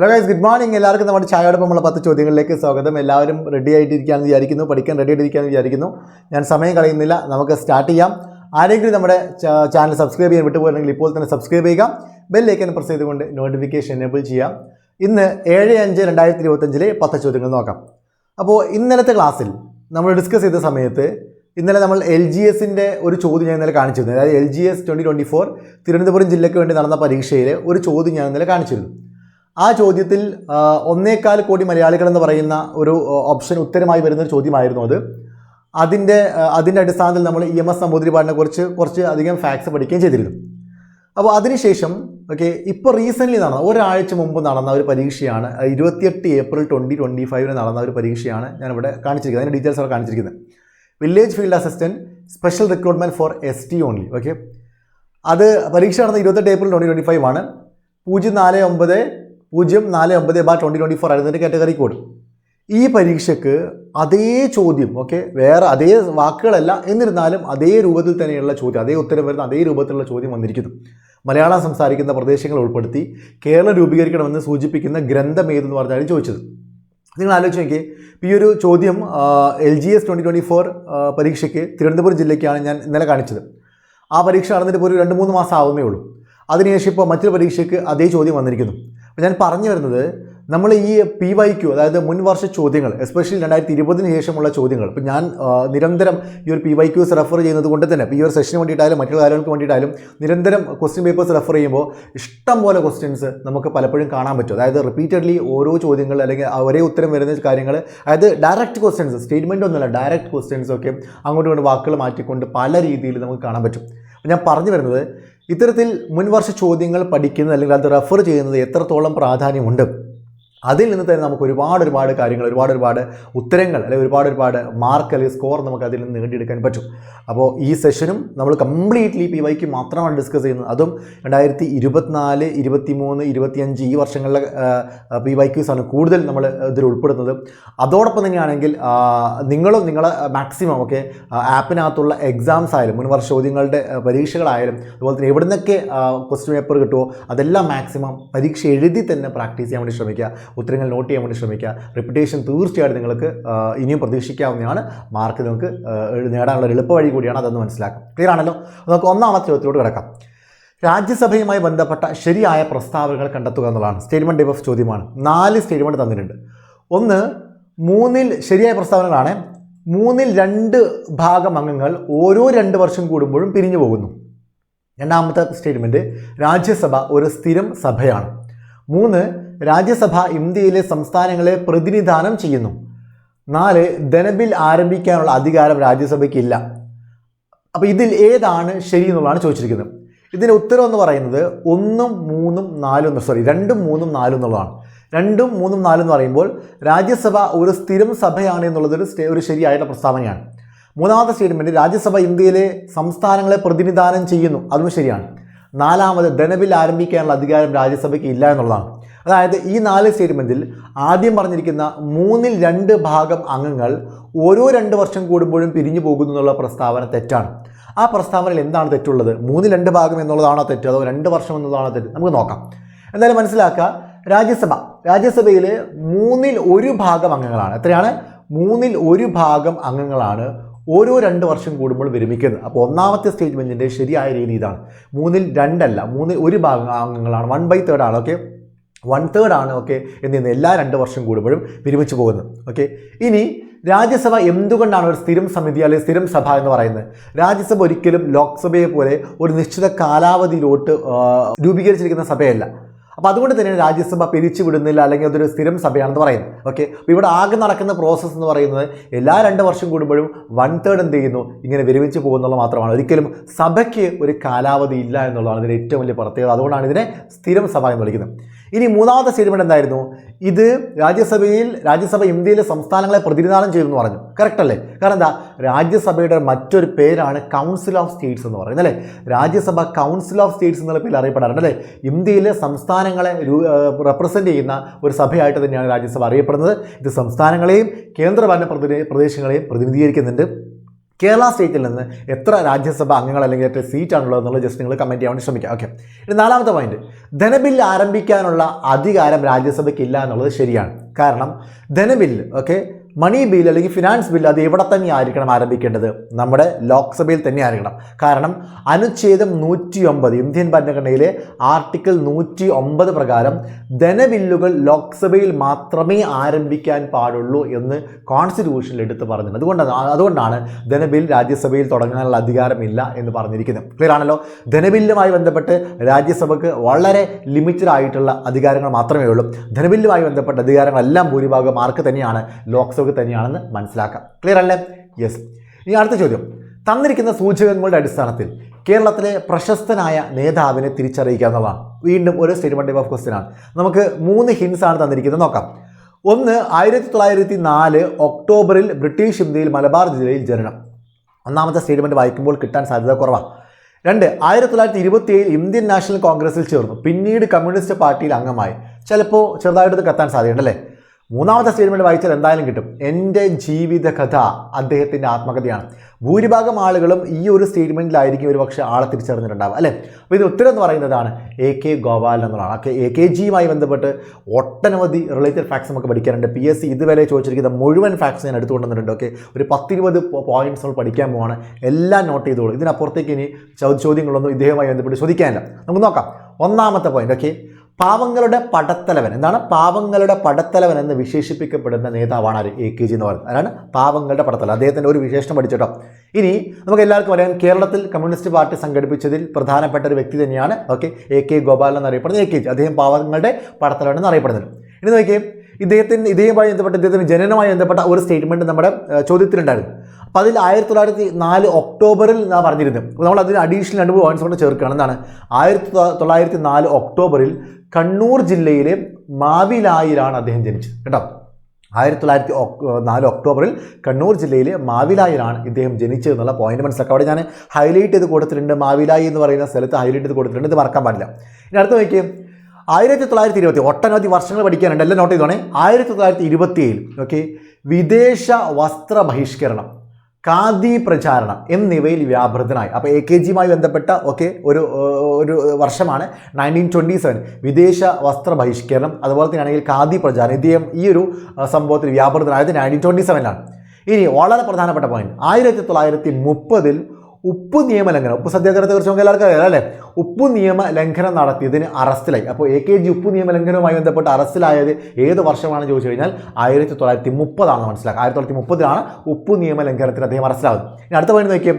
Hello guys good morning എല്ലാവർക്കും നമ്മുടെ ചായയോടൊപ്പമുള്ള പത്ത് ചോദ്യങ്ങളിലേക്ക് സ്വാഗതം. എല്ലാവരും റെഡി ആയിട്ടിരിക്കാമെന്ന് വിചാരിക്കുന്നു പഠിക്കാൻ റെഡി ആയിട്ടിരിക്കാമെന്ന് വിചാരിക്കുന്നു. ഞാൻ സമയം കളയുന്നില്ല നമുക്ക് സ്റ്റാർട്ട് ചെയ്യാം. ആരെങ്കിലും നമ്മുടെ ചാനൽ സബ്സ്ക്രൈബ് ചെയ്യാൻ വിട്ടുപോയിട്ടുണ്ടെങ്കിൽ ഇപ്പോൾ തന്നെ സബ്സ്ക്രൈബ് ചെയ്യുക. ബെല്ലേക്കൻ പ്രസ് ചെയ്തുകൊണ്ട് നോട്ടിഫിക്കേഷൻ എനേബിൾ ചെയ്യാം ഇന്ന് ഏഴ് അഞ്ച് രണ്ടായിരത്തി ഇരുപത്തഞ്ചിലെ പത്ത് ചോദ്യങ്ങൾ നോക്കാം. അപ്പോൾ ഇന്നലത്തെ ക്ലാസ്സിൽ നമ്മൾ ഡിസ്കസ് ചെയ്ത സമയത്ത് ഇന്നലെ നമ്മൾ എൽ ജി എസിന്റെ ഒരു ചോദ്യം ഞാൻ ഇന്നലെ കാണിച്ചിരുന്നു. അതായത് L G S twenty twenty four Thiruvananthapuram ജില്ലയ്ക്ക് വേണ്ടി നടന്ന പരീക്ഷയിൽ ഒരു ചോദ്യം ഞാൻ ഇന്നലെ കാണിച്ചിരുന്നു. ആ ചോദ്യത്തിൽ ഒന്നേകാൽ കോടി മലയാളികൾ എന്ന് പറയുന്ന ഒരു ഓപ്ഷൻ ഉത്തരമായി വരുന്ന ഒരു ചോദ്യമായിരുന്നു അത്. അതിന്റെ അതിന്റെ അടിസ്ഥാനത്തിൽ നമ്മൾ ഇ എം എസ് നമ്പൂതിരിപ്പാടിനെ കുറിച്ച് കുറച്ച് അധികം ഫാക്ട്സ് പഠിക്കുകയും ചെയ്തിരുന്നു. അപ്പോൾ അതിനുശേഷം ഓക്കെ ഇപ്പോൾ റീസെന്റ്ലി നടന്ന ഒരാഴ്ച മുമ്പ് നടന്ന ഒരു പരീക്ഷയാണ് ഇരുപത്തിയെട്ട് ഏപ്രിൽ ട്വന്റി ട്വന്റി ഫൈവിന് നടന്ന ഒരു പരീക്ഷയാണ് ഞാനിവിടെ കാണിച്ചിരിക്കുന്നത്. അതിന്റെ ഡീറ്റെയിൽസ് അവിടെ കാണിച്ചിരിക്കുന്നത്. Village field assistant special recruitment for S T only okay അത് പരീക്ഷ നടന്ന ഇരുപത്തെട്ട് ഏപ്രിൽ ട്വന്റി ട്വന്റി ഫൈവ് ആണ്. പൂജ്യം നാല് ഒമ്പത് പൂജ്യം നാല് ഒമ്പത് ബാർ ട്വന്റി ട്വന്റി ഫോർ ആയിരുന്നു എന്റെ കാറ്റഗറി കോഡ് ഈ പരീക്ഷയ്ക്ക് അതേ ചോദ്യം ഓക്കെ വേറെ അതേ വാക്കുകളല്ല എന്നിരുന്നാലും അതേ രൂപത്തിൽ തന്നെയുള്ള ചോദ്യം അതേ ഉത്തരം വരുന്ന അതേ രൂപത്തിലുള്ള ചോദ്യം വന്നിരിക്കുന്നു. മലയാളം സംസാരിക്കുന്ന പ്രദേശങ്ങൾ ഉൾപ്പെടുത്തി കേരളം രൂപീകരിക്കണമെന്ന് സൂചിപ്പിക്കുന്ന ഗ്രന്ഥം ഏതെന്ന് പറഞ്ഞാലും ചോദിച്ചത്. നിങ്ങൾ ആലോചിച്ച് നോക്കിയേ ഈ ഒരു ചോദ്യം L G S twenty twenty four പരീക്ഷയ്ക്ക് തിരുവനന്തപുരം ജില്ലയ്ക്കാണ് ഞാൻ ഇന്നലെ കാണിച്ചത്. ആ പരീക്ഷ നടന്നിട്ട് ഒരു രണ്ട് മൂന്ന് മാസം ആവുന്നേ ഉള്ളൂ. അതിനുശേഷം ഇപ്പോൾ മറ്റൊരു പരീക്ഷയ്ക്ക് അതേ ചോദ്യം വന്നിരിക്കുന്നു. ഞാൻ പറഞ്ഞു വരുന്നത് നമ്മൾ ഈ പി വൈ ക്യു അതായത് മുൻ വർഷ ചോദ്യങ്ങൾ എസ്പെഷ്യലി രണ്ടായിരത്തി ഇരുപതിന് ശേഷമുള്ള ചോദ്യങ്ങൾ. ഇപ്പോൾ ഞാൻ നിരന്തരം ഈ ഒരു പി വൈ ക്യൂസ് റെഫർ ചെയ്യുന്നത് കൊണ്ട് തന്നെ ഈ ഒരു സെഷന് വേണ്ടിയിട്ടായാലും മറ്റുള്ള കാര്യങ്ങൾക്ക് വേണ്ടിയിട്ടായാലും നിരന്തരം ക്വസ്റ്റ്യൻ പേപ്പേഴ്സ് റെഫർ ചെയ്യുമ്പോൾ ഇഷ്ടം പോലെ ക്വസ്റ്റ്യൻസ് നമുക്ക് പലപ്പോഴും കാണാൻ പറ്റും. അതായത് റിപ്പീറ്റഡ്ലി ഓരോ ചോദ്യങ്ങൾ അല്ലെങ്കിൽ ഒരേ ഉത്തരം വരുന്ന കാര്യങ്ങൾ അതായത് ഡയറക്റ്റ് ക്വസ്റ്റ്യൻസ് സ്റ്റേറ്റ്മെന്റ് ഒന്നുമല്ല ഡയറക്റ്റ് ക്വസ്റ്റ്യൻസ് ഒക്കെ അങ്ങോട്ടും ഇങ്ങോട്ട് വാക്കുകൾ മാറ്റിക്കൊണ്ട് പല രീതിയിൽ നമുക്ക് കാണാൻ പറ്റും. ഞാൻ പറഞ്ഞു വരുന്നത് ഇത്തരത്തിൽ മുൻവർഷ ചോദ്യങ്ങൾ പഠിക്കുന്നത് അല്ലെങ്കിൽ അത് റെഫർ ചെയ്യുന്നത് എത്രത്തോളം പ്രാധാന്യമുണ്ട്? അതിൽ നിന്ന് തന്നെ നമുക്ക് ഒരുപാട് ഒരുപാട് കാര്യങ്ങൾ ഒരുപാട് ഒരുപാട് ഉത്തരങ്ങൾ അല്ലെങ്കിൽ ഒരുപാട് ഒരുപാട് മാർക്ക് അല്ലെങ്കിൽ സ്കോർ നമുക്ക് അതിൽ നിന്ന് നേടിയെടുക്കാൻ പറ്റും. അപ്പോൾ ഈ സെഷനും നമ്മൾ കംപ്ലീറ്റ്ലി പി വൈക്ക് മാത്രമാണ് ഡിസ്കസ് ചെയ്യുന്നത്. അതും രണ്ടായിരത്തി ഇരുപത്തിനാല് ഇരുപത്തി മൂന്ന് ഇരുപത്തിയഞ്ച് ഈ വർഷങ്ങളിലെ പി വൈ ആണ് കൂടുതൽ നമ്മൾ ഇതിൽ ഉൾപ്പെടുന്നത്. അതോടൊപ്പം തന്നെയാണെങ്കിൽ നിങ്ങളും നിങ്ങളെ മാക്സിമം ഒക്കെ ആപ്പിനകത്തുള്ള എക്സാംസ് ആയാലും മുൻവർഷ ചോദ്യങ്ങളുടെ പരീക്ഷകളായാലും അതുപോലെ തന്നെ എവിടെ നിന്നൊക്കെ ക്വസ്റ്റ്യൻ പേപ്പർ കിട്ടുമോ അതെല്ലാം മാക്സിമം പരീക്ഷ എഴുതി തന്നെ പ്രാക്ടീസ് ചെയ്യാൻ വേണ്ടി ശ്രമിക്കുക. ഉത്തരങ്ങൾ നോട്ട് ചെയ്യാൻ വേണ്ടി ശ്രമിക്കുക. റിപ്പിറ്റേഷൻ തീർച്ചയായിട്ടും നിങ്ങൾക്ക് ഇനിയും പ്രതീക്ഷിക്കാവുന്നതാണ്. മാർക്ക് നിങ്ങൾക്ക് നേടാനുള്ള എളുപ്പ വഴി കൂടിയാണ് അതെന്ന് മനസ്സിലാക്കാം. ക്ലിയർ ആണല്ലോ? നമുക്ക് ഒന്നാമത്തെ ചോദ്യത്തിലോട്ട് കിടക്കാം. രാജ്യസഭയുമായി ബന്ധപ്പെട്ട ശരിയായ പ്രസ്താവനകൾ കണ്ടെത്തുക എന്നുള്ളതാണ്. സ്റ്റേറ്റ്മെന്റ് ടൈപ്പ് ഓഫ് ചോദ്യമാണ്. നാല് സ്റ്റേറ്റ്മെന്റ് തന്നിട്ടുണ്ട്. ഒന്ന് മൂന്നിൽ ശരിയായ പ്രസ്താവനകളാണ്. മൂന്നിൽ രണ്ട് ഭാഗം അംഗങ്ങൾ ഓരോ രണ്ട് വർഷം കൂടുമ്പോഴും പിരിഞ്ഞു പോകുന്നു. രണ്ടാമത്തെ സ്റ്റേറ്റ്മെന്റ് രാജ്യസഭ ഒരു സ്ഥിരം സഭയാണ്. മൂന്ന് രാജ്യസഭ ഇന്ത്യയിലെ സംസ്ഥാനങ്ങളെ പ്രതിനിധാനം ചെയ്യുന്നു. നാല് ധനബിൽ ആരംഭിക്കാനുള്ള അധികാരം രാജ്യസഭയ്ക്കില്ല. അപ്പോൾ ഇതിൽ ഏതാണ് ശരി എന്നുള്ളതാണ് ചോദിച്ചിരിക്കുന്നത്. ഇതിന്റെ ഉത്തരം എന്ന് പറയുന്നത് ഒന്നും മൂന്നും നാലും സോറി രണ്ടും മൂന്നും നാലും എന്നുള്ളതാണ്. രണ്ടും മൂന്നും നാലും എന്ന് പറയുമ്പോൾ രാജ്യസഭ ഒരു സ്ഥിരം സഭയാണ് എന്നുള്ളത് ഒരു ശരിയായിട്ടുള്ള പ്രസ്താവനയാണ്. മൂന്നാമത്തെ സ്റ്റേറ്റ്മെന്റ് രാജ്യസഭ ഇന്ത്യയിലെ സംസ്ഥാനങ്ങളെ പ്രതിനിധാനം ചെയ്യുന്നു. അതും ശരിയാണ്. നാലാമത് ധനബിൽ ആരംഭിക്കാനുള്ള അധികാരം രാജ്യസഭയ്ക്ക് ഇല്ല എന്നുള്ളതാണ്. അതായത് ഈ നാല് സ്റ്റേറ്റ്മെന്റിൽ ആദ്യം പറഞ്ഞിരിക്കുന്ന മൂന്നിൽ രണ്ട് ഭാഗം അംഗങ്ങൾ ഓരോ രണ്ട് വർഷം കൂടുമ്പോഴും പിരിഞ്ഞു പോകുന്നു എന്നുള്ള പ്രസ്താവന തെറ്റാണ്. ആ പ്രസ്താവനയിൽ എന്താണ് തെറ്റുള്ളത്? മൂന്നിൽ രണ്ട് ഭാഗം എന്നുള്ളതാണോ തെറ്റ്? അതോ രണ്ട് വർഷം എന്നുള്ളതാണോ തെറ്റ്? നമുക്ക് നോക്കാം. എന്തായാലും മനസ്സിലാക്കുക രാജ്യസഭ രാജ്യസഭയിൽ മൂന്നിൽ ഒരു ഭാഗം അംഗങ്ങളാണ്. എത്രയാണ്? മൂന്നിൽ ഒരു ഭാഗം അംഗങ്ങളാണ് ഓരോ രണ്ട് വർഷം കൂടുമ്പോൾ വിരമിക്കുന്നത്. അപ്പോൾ ഒന്നാമത്തെ സ്റ്റേറ്റ്മെന്റിന്റെ ശരിയായ രീതി ഇതാണ്. മൂന്നിൽ രണ്ടല്ല മൂന്നിൽ ഒരു ഭാഗം അംഗങ്ങളാണ്. വൺ ബൈ തേർഡ് ആണ്. ഓക്കെ വൺ തേർഡ് ആണ് ഓക്കെ എന്നിന്ന് എല്ലാ രണ്ട് വർഷം കൂടുമ്പോഴും വിരമിച്ചു പോകുന്നത് ഓക്കെ ഇനി രാജ്യസഭ എന്തുകൊണ്ടാണ് ഒരു സ്ഥിരം സമിതി അല്ലെങ്കിൽ സ്ഥിരം സഭ എന്ന് പറയുന്നത്? രാജ്യസഭ ഒരിക്കലും ലോക്സഭയെ പോലെ ഒരു നിശ്ചിത കാലാവധിയിലോട്ട് രൂപീകരിച്ചിരിക്കുന്ന സഭയല്ല. അപ്പോൾ അതുകൊണ്ട് തന്നെ രാജ്യസഭ പിരിച്ചു വിടുന്നില്ല അല്ലെങ്കിൽ അതൊരു സ്ഥിരം സഭയാണെന്ന് പറയുന്നത് ഓക്കെ അപ്പോൾ ഇവിടെ ആകെ നടക്കുന്ന പ്രോസസ്സ് എന്ന് പറയുന്നത് എല്ലാ രണ്ട് വർഷം കൂടുമ്പോഴും വൺ തേർഡ് എന്ത് ചെയ്യുന്നു? ഇങ്ങനെ വിരമിച്ച് പോകുന്നുള്ള മാത്രമാണ്. ഒരിക്കലും സഭയ്ക്ക് ഒരു കാലാവധി ഇല്ല എന്നുള്ളതാണ് ഇതിന്റെ ഏറ്റവും വലിയ പ്രത്യേകത. അതുകൊണ്ടാണ് ഇതിനെ സ്ഥിരം സഭ എന്ന് വിളിക്കുന്നത്. ഇനി മൂന്നാമത്തെ സ്റ്റേറ്റ്മെന്റ് എന്തായിരുന്നു? ഇത് രാജ്യസഭയിൽ രാജ്യസഭ ഇന്ത്യയിലെ സംസ്ഥാനങ്ങളെ പ്രതിനിധാനം ചെയ്തെന്ന് പറഞ്ഞു. കറക്റ്റ് അല്ലേ? കാരണം എന്താ? രാജ്യസഭയുടെ മറ്റൊരു പേരാണ് കൗൺസിൽ ഓഫ് സ്റ്റേറ്റ്സ് എന്ന് പറയുന്നത് അല്ലേ? രാജ്യസഭ കൗൺസിൽ ഓഫ് സ്റ്റേറ്റ്സ് എന്നുള്ള പേരിൽ അറിയപ്പെടാറുണ്ട് അല്ലേ? ഇന്ത്യയിലെ സംസ്ഥാനങ്ങളെ റെപ്രസെന്റ് ചെയ്യുന്ന ഒരു സഭയായിട്ട് തന്നെയാണ് രാജ്യസഭ അറിയപ്പെടുന്നത്. ഇത് സംസ്ഥാനങ്ങളെയും കേന്ദ്രഭരണ പ്രദേ- പ്രദേശങ്ങളെയും പ്രതിനിധീകരിക്കുന്നുണ്ട്. കേരള സ്റ്റേറ്റിൽ നിന്ന് എത്ര രാജ്യസഭ അംഗങ്ങൾ അല്ലെങ്കിൽ എത്ര സീറ്റാണുള്ളത് എന്നുള്ളത് ജസ്റ്റ് നിങ്ങൾ കമന്റ് ചെയ്യാൻ വേണ്ടി ശ്രമിക്കുക. ഓക്കെ ഇനി നാലാമത്തെ പോയിന്റ് ധനബില്ല് ആരംഭിക്കാനുള്ള അധികാരം രാജ്യസഭയ്ക്ക് ഇല്ല എന്നുള്ളത് ശരിയാണ്. കാരണം ധനബില്ല് ഓക്കെ മണി ബിൽ അല്ലെങ്കിൽ ഫിനാൻസ് ബിൽ അത് എവിടെ തന്നെ ആയിരിക്കണം ആരംഭിക്കേണ്ടത്? നമ്മുടെ ലോക്സഭയിൽ തന്നെ ആയിരിക്കണം കാരണം അനുച്ഛേദം നൂറ്റി ഒമ്പത് ഇന്ത്യൻ ഭരണഘടനയിലെ ആർട്ടിക്കിൾ നൂറ്റി ഒമ്പത് പ്രകാരം ധനബില്ലുകൾ ലോക്സഭയിൽ മാത്രമേ ആരംഭിക്കാൻ പാടുള്ളൂ എന്ന് കോൺസ്റ്റിറ്റ്യൂഷനിൽ എടുത്ത് പറഞ്ഞിട്ടുണ്ട്. അതുകൊണ്ടാണ് അതുകൊണ്ടാണ് ധനബിൽ രാജ്യസഭയിൽ തുടങ്ങാനുള്ള അധികാരമില്ല എന്ന് പറഞ്ഞിരിക്കുന്നത്. ക്ലിയർ ആണല്ലോ? ധനബില്ലുമായി ബന്ധപ്പെട്ട് രാജ്യസഭയ്ക്ക് വളരെ ലിമിറ്റഡ് ആയിട്ടുള്ള അധികാരങ്ങൾ മാത്രമേ ഉള്ളൂ. ധനബില്ലുമായി ബന്ധപ്പെട്ട അധികാരങ്ങളെല്ലാം ഭൂരിഭാഗം ആർക്ക് തന്നെയാണ്? ലോക്സഭയ്ക്ക് തന്നെയാണെന്ന് മനസ്സിലാക്കാം. ക്ലിയർ അല്ലേ? യെസ് ഇനി അടുത്ത ചോദ്യം. തന്നിരിക്കുന്ന സൂചകങ്ങളുടെ അടിസ്ഥാനത്തിൽ കേരളത്തിലെ പ്രശസ്തനായ നേതാവിനെ തിരിച്ചറിയിക്കുക എന്നുള്ളതാണ് വീണ്ടും ഒരു സ്റ്റേറ്റ്മെന്റ് ഓഫ് ക്വസ്റ്റ്യൻ ആണ്. നമുക്ക് മൂന്ന് ഹിൻസ് ആണ് തന്നിരിക്കുന്നത്. നോക്കാം. ഒന്ന് ആയിരത്തി തൊള്ളായിരത്തി നാല് ഒക്ടോബറിൽ ബ്രിട്ടീഷ് ഇന്ത്യയിൽ മലബാർ ജില്ലയിൽ ജനനം. ഒന്നാമത്തെ സ്റ്റേറ്റ്മെന്റ് വായിക്കുമ്പോൾ കിട്ടാൻ സാധ്യത കുറവാണ്. രണ്ട് ആയിരത്തി തൊള്ളായിരത്തി ഇരുപത്തിയേഴിൽ ഇന്ത്യൻ നാഷണൽ കോൺഗ്രസിൽ ചേർന്നു. പിന്നീട് കമ്മ്യൂണിസ്റ്റ് പാർട്ടിയിൽ അംഗമായി. ചിലപ്പോൾ ചെറുതായിട്ട് കത്താൻ സാധ്യതയുണ്ട് അല്ലേ? മൂന്നാമത്തെ സ്റ്റേറ്റ്മെന്റ് വായിച്ചാൽ എന്തായാലും കിട്ടും. എന്റെ ജീവിതകഥ അദ്ദേഹത്തിന്റെ ആത്മകഥയാണ്. ഭൂരിഭാഗം ആളുകളും ഈ ഒരു സ്റ്റേറ്റ്മെന്റിലായിരിക്കും ഒരു പക്ഷേ ആളെ തിരിച്ചറിഞ്ഞിട്ടുണ്ടാവുക അല്ലേ? അപ്പോൾ ഇതിന് ഉത്തരം എന്ന് പറയുന്നതാണ് എ കെ ഗോപാൽ എന്നുള്ളതാണ്. ഓക്കെ എ കെ ജിയുമായി ബന്ധപ്പെട്ട് ഒട്ടനവധി റിലേറ്റഡ് ഫാക്ട്സ് നമുക്ക് പഠിക്കാനുണ്ട്. പി എസ് സി ഇതുവരെ ചോദിച്ചിരിക്കുന്ന മുഴുവൻ ഫാക്ട്സ് ഞാൻ എടുത്തു കൊണ്ടുവന്നിട്ടുണ്ട് ഓക്കെ ഒരു പത്തിരുപത് പോയിന്റ്സ് നമ്മൾ പഠിക്കാൻ പോവാണ്. എല്ലാം നോട്ട് ചെയ്തോളൂ. ഇതിനപ്പുറത്തേക്ക് ഇനി ചോദ്യങ്ങളൊന്നും ഇദ്ദേഹവുമായി ബന്ധപ്പെട്ട് ചോദിക്കാനില്ല. നമുക്ക് നോക്കാം. ഒന്നാമത്തെ പോയിന്റ് ഓക്കെ. പാവങ്ങളുടെ പടത്തലവൻ. എന്താണ്? പാവങ്ങളുടെ പടത്തലവൻ എന്ന് വിശേഷിപ്പിക്കപ്പെടുന്ന നേതാവാണ് ആര്? എ കെ ജി എന്ന് പറയുന്നത്. അതാണ് പാവങ്ങളുടെ പടത്തലവൻ. അദ്ദേഹത്തിന്റെ ഒരു വിശേഷണം പഠിച്ചിട്ടോ ഇനി നമുക്ക് എല്ലാവർക്കും അറിയാം കേരളത്തിൽ കമ്മ്യൂണിസ്റ്റ് പാർട്ടി സംഘടിപ്പിച്ചതിൽ പ്രധാനപ്പെട്ട ഒരു വ്യക്തി തന്നെയാണ് ഓക്കെ എ കെ ഗോപാലൻ എന്നറിയപ്പെടുന്നത് എ കെ ജി. അദ്ദേഹം പാവങ്ങളുടെ പടത്തലവൻ എന്നറിയപ്പെടുന്നത്. ഇനി നോക്കിയേ ഇദ്ദേഹത്തിന് ഇദ്ദേഹമായി ബന്ധപ്പെട്ട ഇദ്ദേഹത്തിന് ജനനവുമായി ബന്ധപ്പെട്ട ഒരു സ്റ്റേറ്റ്മെന്റ് നമ്മുടെ ചോദ്യത്തിലുണ്ടായിരുന്നു. അപ്പോൾ അതിൽ ആയിരത്തി തൊള്ളായിരത്തി നാല് ഒക്ടോബറിൽ ഞാൻ പറഞ്ഞിരുന്നു. നമ്മൾ അതിന് അഡീഷണൽ രണ്ട് പോയിന്റ്സ് കൊണ്ട് ചേർക്കുകയാണ് എന്താണ് ആയിരത്തി തൊള്ളായിരത്തി നാല് ഒക്ടോബറിൽ കണ്ണൂർ ജില്ലയിലെ മാവിലായിലാണ് അദ്ദേഹം ജനിച്ചത്. കേട്ടോ? ആയിരത്തി തൊള്ളായിരത്തി നാല് ഒക്ടോബറിൽ കണ്ണൂർ ജില്ലയിലെ മാവിലായിലാണ് ഇദ്ദേഹം ജനിച്ചത് എന്നുള്ള പോയിന്റ് മനസ്സിലാക്കുക അവിടെ ഞാൻ ഹൈലൈറ്റ് ചെയ്ത് കൊടുത്തിട്ടുണ്ട് മാവിലായി എന്ന് പറയുന്ന സ്ഥലത്ത് ഹൈലൈറ്റ് ചെയ്ത് കൊടുത്തിട്ടുണ്ട്. ഇത് മറക്കാൻ പാടില്ല. ഇനി അടുത്ത നോക്കിയേ. ആയിരത്തി തൊള്ളായിരത്തി ഇരുപത്തി ഒട്ടനവധി വർഷങ്ങൾ പഠിക്കാനുണ്ട്. എല്ലാം നോട്ട് ചെയ്തോണേ ആയിരത്തി തൊള്ളായിരത്തി ഇരുപത്തിയേഴിൽ ഓക്കെ വിദേശ വസ്ത്ര ബഹിഷ്കരണം ഖാദി പ്രചാരണം എന്നിവയിൽ വ്യാപൃതനായി. അപ്പോൾ എ കെ ജിയുമായി ബന്ധപ്പെട്ട ഒക്കെ ഒരു ഒരു വർഷമാണ് നയന്റീൻ ട്വന്റി സെവൻ വിദേശ വസ്ത്ര ബഹിഷ്കരണം അതുപോലെ തന്നെയാണെങ്കിൽ ഖാദി പ്രചാരണം. ഇദ്ദേഹം ഈ ഒരു സംഭവത്തിൽ വ്യാപൃതനായത് നയന്റീൻ ട്വന്റി സെവനിലാണ് ഇനി വളരെ പ്രധാനപ്പെട്ട പോയിന്റ് ആയിരത്തി തൊള്ളായിരത്തി മുപ്പതിൽ ഉപ്പ് നിയമ ലംഘനം ഉപ്പ് സത്യാഗ്രഹത്തെ കുറിച്ച് നമുക്ക് എല്ലാവർക്കും അറിയാം അല്ലേ? ഉപ്പ് നിയമ ലംഘനം നടത്തിയതിന് അറസ്റ്റിലായി. അപ്പോൾ എ കെ ജി ഉപ്പ് നിയമ ലംഘനവുമായി ബന്ധപ്പെട്ട് അറസ്റ്റിലായത് ഏത് വർഷമാണെന്ന് ചോദിച്ചു കഴിഞ്ഞാൽ ആയിരത്തി തൊള്ളായിരത്തി മുപ്പതാണെന്ന് മനസ്സിലാക്കുക ആയിരത്തി തൊള്ളായിരത്തി മുപ്പതിലാണ് ഉപ്പ് നിയമ ലംഘനത്തിന് അദ്ദേഹം അറസ്റ്റിലാകുന്നത് ഇനി അടുത്ത പോയിന്റ് നോക്കിയേ.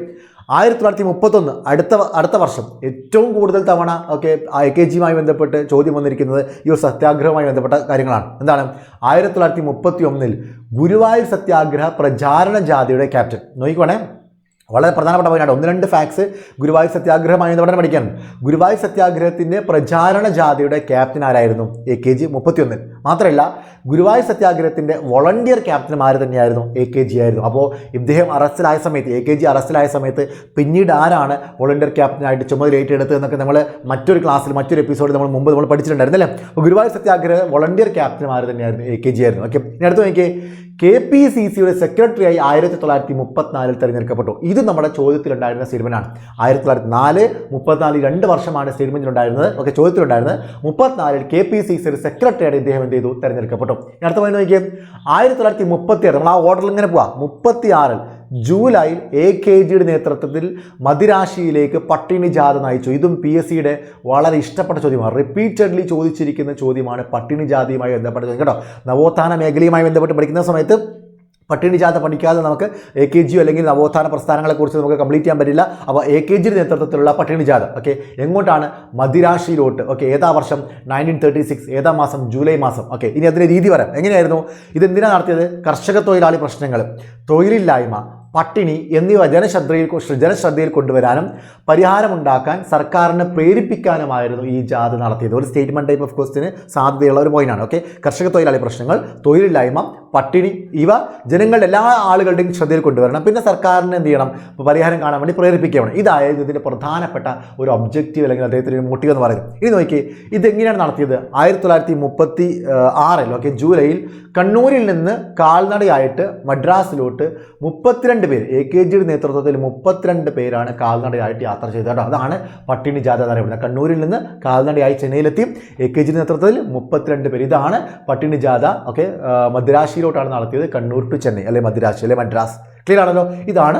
ആയിരത്തി തൊള്ളായിരത്തി മുപ്പത്തൊന്ന് അടുത്ത അടുത്ത വർഷം ഏറ്റവും കൂടുതൽ തവണ ഒക്കെ എ കെ ജിയുമായി ബന്ധപ്പെട്ട് ചോദ്യം വന്നിരിക്കുന്നത് ഈ ഒരു സത്യാഗ്രഹവുമായി ബന്ധപ്പെട്ട കാര്യങ്ങളാണ്. എന്താണ്? ആയിരത്തി തൊള്ളായിരത്തി മുപ്പത്തി ഒന്നിൽ ഗുരുവായൂർ സത്യാഗ്രഹ പ്രചാരണ ജാഥയുടെ ക്യാപ്റ്റൻ. നോക്കിക്കോണേ. വളരെ പ്രധാനപ്പെട്ട പോയിന്റാണ് ഒന്ന് രണ്ട് ഫാക്സ് ഗുരുവായൂർ സത്യാഗ്രഹമായി എന്ന് ബന്ധപ്പെട്ട് പഠിക്കാൻ. ഗുരുവായൂർ സത്യാഗ്രഹത്തിന്റെ പ്രചാരണ ജാഥയുടെ ക്യാപ്റ്റൻ ആരായിരുന്നു? എ കെ ജി മുപ്പത്തിയൊന്നിൽ. മാത്രമല്ല ഗുരുവായൂർ സത്യാഗ്രഹത്തിന്റെ വോളണ്ടിയർ ക്യാപ്റ്റന്മാർ തന്നെയായിരുന്നു? എ കെ ജി ആയിരുന്നു. അപ്പോൾ ഇദ്ദേഹം അറസ്റ്റിലായ സമയത്ത് എ കെ ജി അറസ്റ്റിലായ സമയത്ത് പിന്നീട് ആരാണ് വോളണ്ടിയർ ക്യാപ്റ്റനായിട്ട് ചുമതല ഏറ്റെടുത്തത് എന്നൊക്കെ നമ്മൾ മറ്റൊരു ക്ലാസ്സിൽ മറ്റൊരു എപ്പിസോഡിൽ നമ്മൾ മുമ്പ് നമ്മൾ പഠിച്ചിട്ടുണ്ടായിരുന്നല്ലേ? അപ്പോൾ ഗുരുവായൂർ സത്യാഗ്രഹ വോളണ്ടിയർ ക്യാപ്റ്റന്മാർ തന്നെയായിരുന്നു? എ കെ ജി ആയിരുന്നു. ഓക്കെ ഇനി അടുത്ത് നോക്കിയേ. കെ പി സി സിയുടെ സെക്രട്ടറിയായി ആയിരത്തി തൊള്ളായിരത്തി മുപ്പത്തിനാലിൽ തിരഞ്ഞെടുക്കപ്പെട്ടു. ഇത് നമ്മുടെ ചോദ്യത്തിലുണ്ടായിരുന്ന സ്റ്റേറ്റ്മെന്റ് ആണ്. ആയിരത്തി തൊള്ളായിരത്തി നാല് മുപ്പത്തിനാല് രണ്ട് വർഷമാണ് സ്റ്റേറ്റ്മെന്റിൽ ഉണ്ടായിരുന്നത് ഓക്കെ ചോദ്യത്തിലുണ്ടായിരുന്നത്. മുപ്പത്തിനാലിൽ കെ പി സി സിയുടെ സെക്രട്ടറിയായിട്ട് ഇദ്ദേഹം എന്ത് ചെയ്തു? തിരഞ്ഞെടുക്കപ്പെട്ടു. അടുത്ത പോയിന്റ് നോക്കിയേ. ആയിരത്തി തൊള്ളായിരത്തി മുപ്പത്തി ആറ് നമ്മൾ ആ ഓർഡറിൽ ഇങ്ങനെ പോവാം. മുപ്പത്തി ആറിൽ ജൂലൈയിൽ എ കെ ജിയുടെ നേതൃത്വത്തിൽ മദിരാശിയിലേക്ക് പട്ടിണി ജാഥ നയിച്ചു. ഇതും പി എസ് സിയുടെ വളരെ ഇഷ്ടപ്പെട്ട ചോദ്യമാണ്. റിപ്പീറ്റഡ്ലി ചോദിച്ചിരിക്കുന്ന ചോദ്യമാണ് പട്ടിണി ജാതിയുമായി ബന്ധപ്പെട്ട ചോദ്യം കേട്ടോ നവോത്ഥാന മേഖലയുമായി ബന്ധപ്പെട്ട് പഠിക്കുന്ന സമയത്ത് പട്ടിണി ജാഥ പഠിക്കാതെ നമുക്ക് എ കെ ജിയോ അല്ലെങ്കിൽ നവോത്ഥാന പ്രസ്ഥാനങ്ങളെക്കുറിച്ച് നമുക്ക് കംപ്ലീറ്റ് ചെയ്യാൻ പറ്റില്ല. അപ്പോൾ എ കെ ജിയുടെ നേതൃത്വത്തിലുള്ള പട്ടിണി ജാഥ ഓക്കെ എങ്ങോട്ടാണ്? മദിരാശിയിലോട്ട് ഓക്കെ ഏതാ വർഷം? നയന്റീൻ തേർട്ടി സിക്സ് ഏതാ മാസം? ജൂലൈ മാസം ഓക്കെ ഇനി അതിന്റെ രീതി വരാം. എങ്ങനെയായിരുന്നു? ഇതെന്തിനാണ് നടത്തിയത്? കർഷക തൊഴിലാളി പ്രശ്നങ്ങൾ തൊഴിലില്ലായ്മ പട്ടിണി എന്നിവ ജനശ്രദ്ധയിൽ ജനശ്രദ്ധയിൽ കൊണ്ടുവരാനും പരിഹാരമുണ്ടാക്കാൻ സർക്കാരിനെ പ്രേരിപ്പിക്കാനുമായിരുന്നു ഈ ജാഥ നടത്തിയത്. ഒരു സ്റ്റേറ്റ്മെന്റ് ടൈപ്പ് ഓഫ് ക്വസ്റ്റിന് സാധ്യതയുള്ള ഒരു പോയിന്റാണ് ഓക്കെ കർഷക തൊഴിലാളി പ്രശ്നങ്ങൾ തൊഴിലില്ലായ്മ പട്ടിണി ഇവ ജനങ്ങളുടെ എല്ലാ ആളുകളുടെയും ശ്രദ്ധയിൽ കൊണ്ടുവരണം. പിന്നെ സർക്കാരിന് എന്ത് ചെയ്യണം? പരിഹാരം കാണാൻ വേണ്ടി പ്രേരിപ്പിക്കണം ഇതായിരുന്നു ഇതിന്റെ പ്രധാനപ്പെട്ട ഒരു ഒബ്ജക്റ്റീവ് അല്ലെങ്കിൽ അദ്ദേഹത്തിന്റെ മോട്ടീവ് എന്ന് പറയുന്നത്. ഇനി നോക്കി ഇതെങ്ങനെയാണ് നടത്തിയത്? ആയിരത്തി തൊള്ളായിരത്തി മുപ്പത്തി ആറിൽ ഓക്കെ ജൂലൈയിൽ കണ്ണൂരിൽ നിന്ന് കാൽനടയായിട്ട് മദ്രാസിലോട്ട് മുപ്പത്തിരണ്ട് പേര് എ കെ ജിയുടെ നേതൃത്വത്തിൽ മുപ്പത്തിരണ്ട് പേരാണ് കാൽനടയായിട്ട് യാത്ര ചെയ്തത് കേട്ടോ. അതാണ് പട്ടിണി ജാഥ എന്ന് പറയുന്നത്. കണ്ണൂരിൽ നിന്ന് കാൽനടയായി ചെന്നൈയിലെത്തി എ കെ ജിയുടെ നേതൃത്വത്തിൽ മുപ്പത്തിരണ്ട് പേര്. ഇതാണ് പട്ടിണി ജാഥ ഓക്കെ മദ്രാശിയിലോട്ടാണ് നടത്തിയത്. കണ്ണൂർ ടു ചെന്നൈ അല്ലെ മദ്രാസ് അല്ലെ മദ്രാസ്. ക്ലിയർ ആണല്ലോ? ഇതാണ്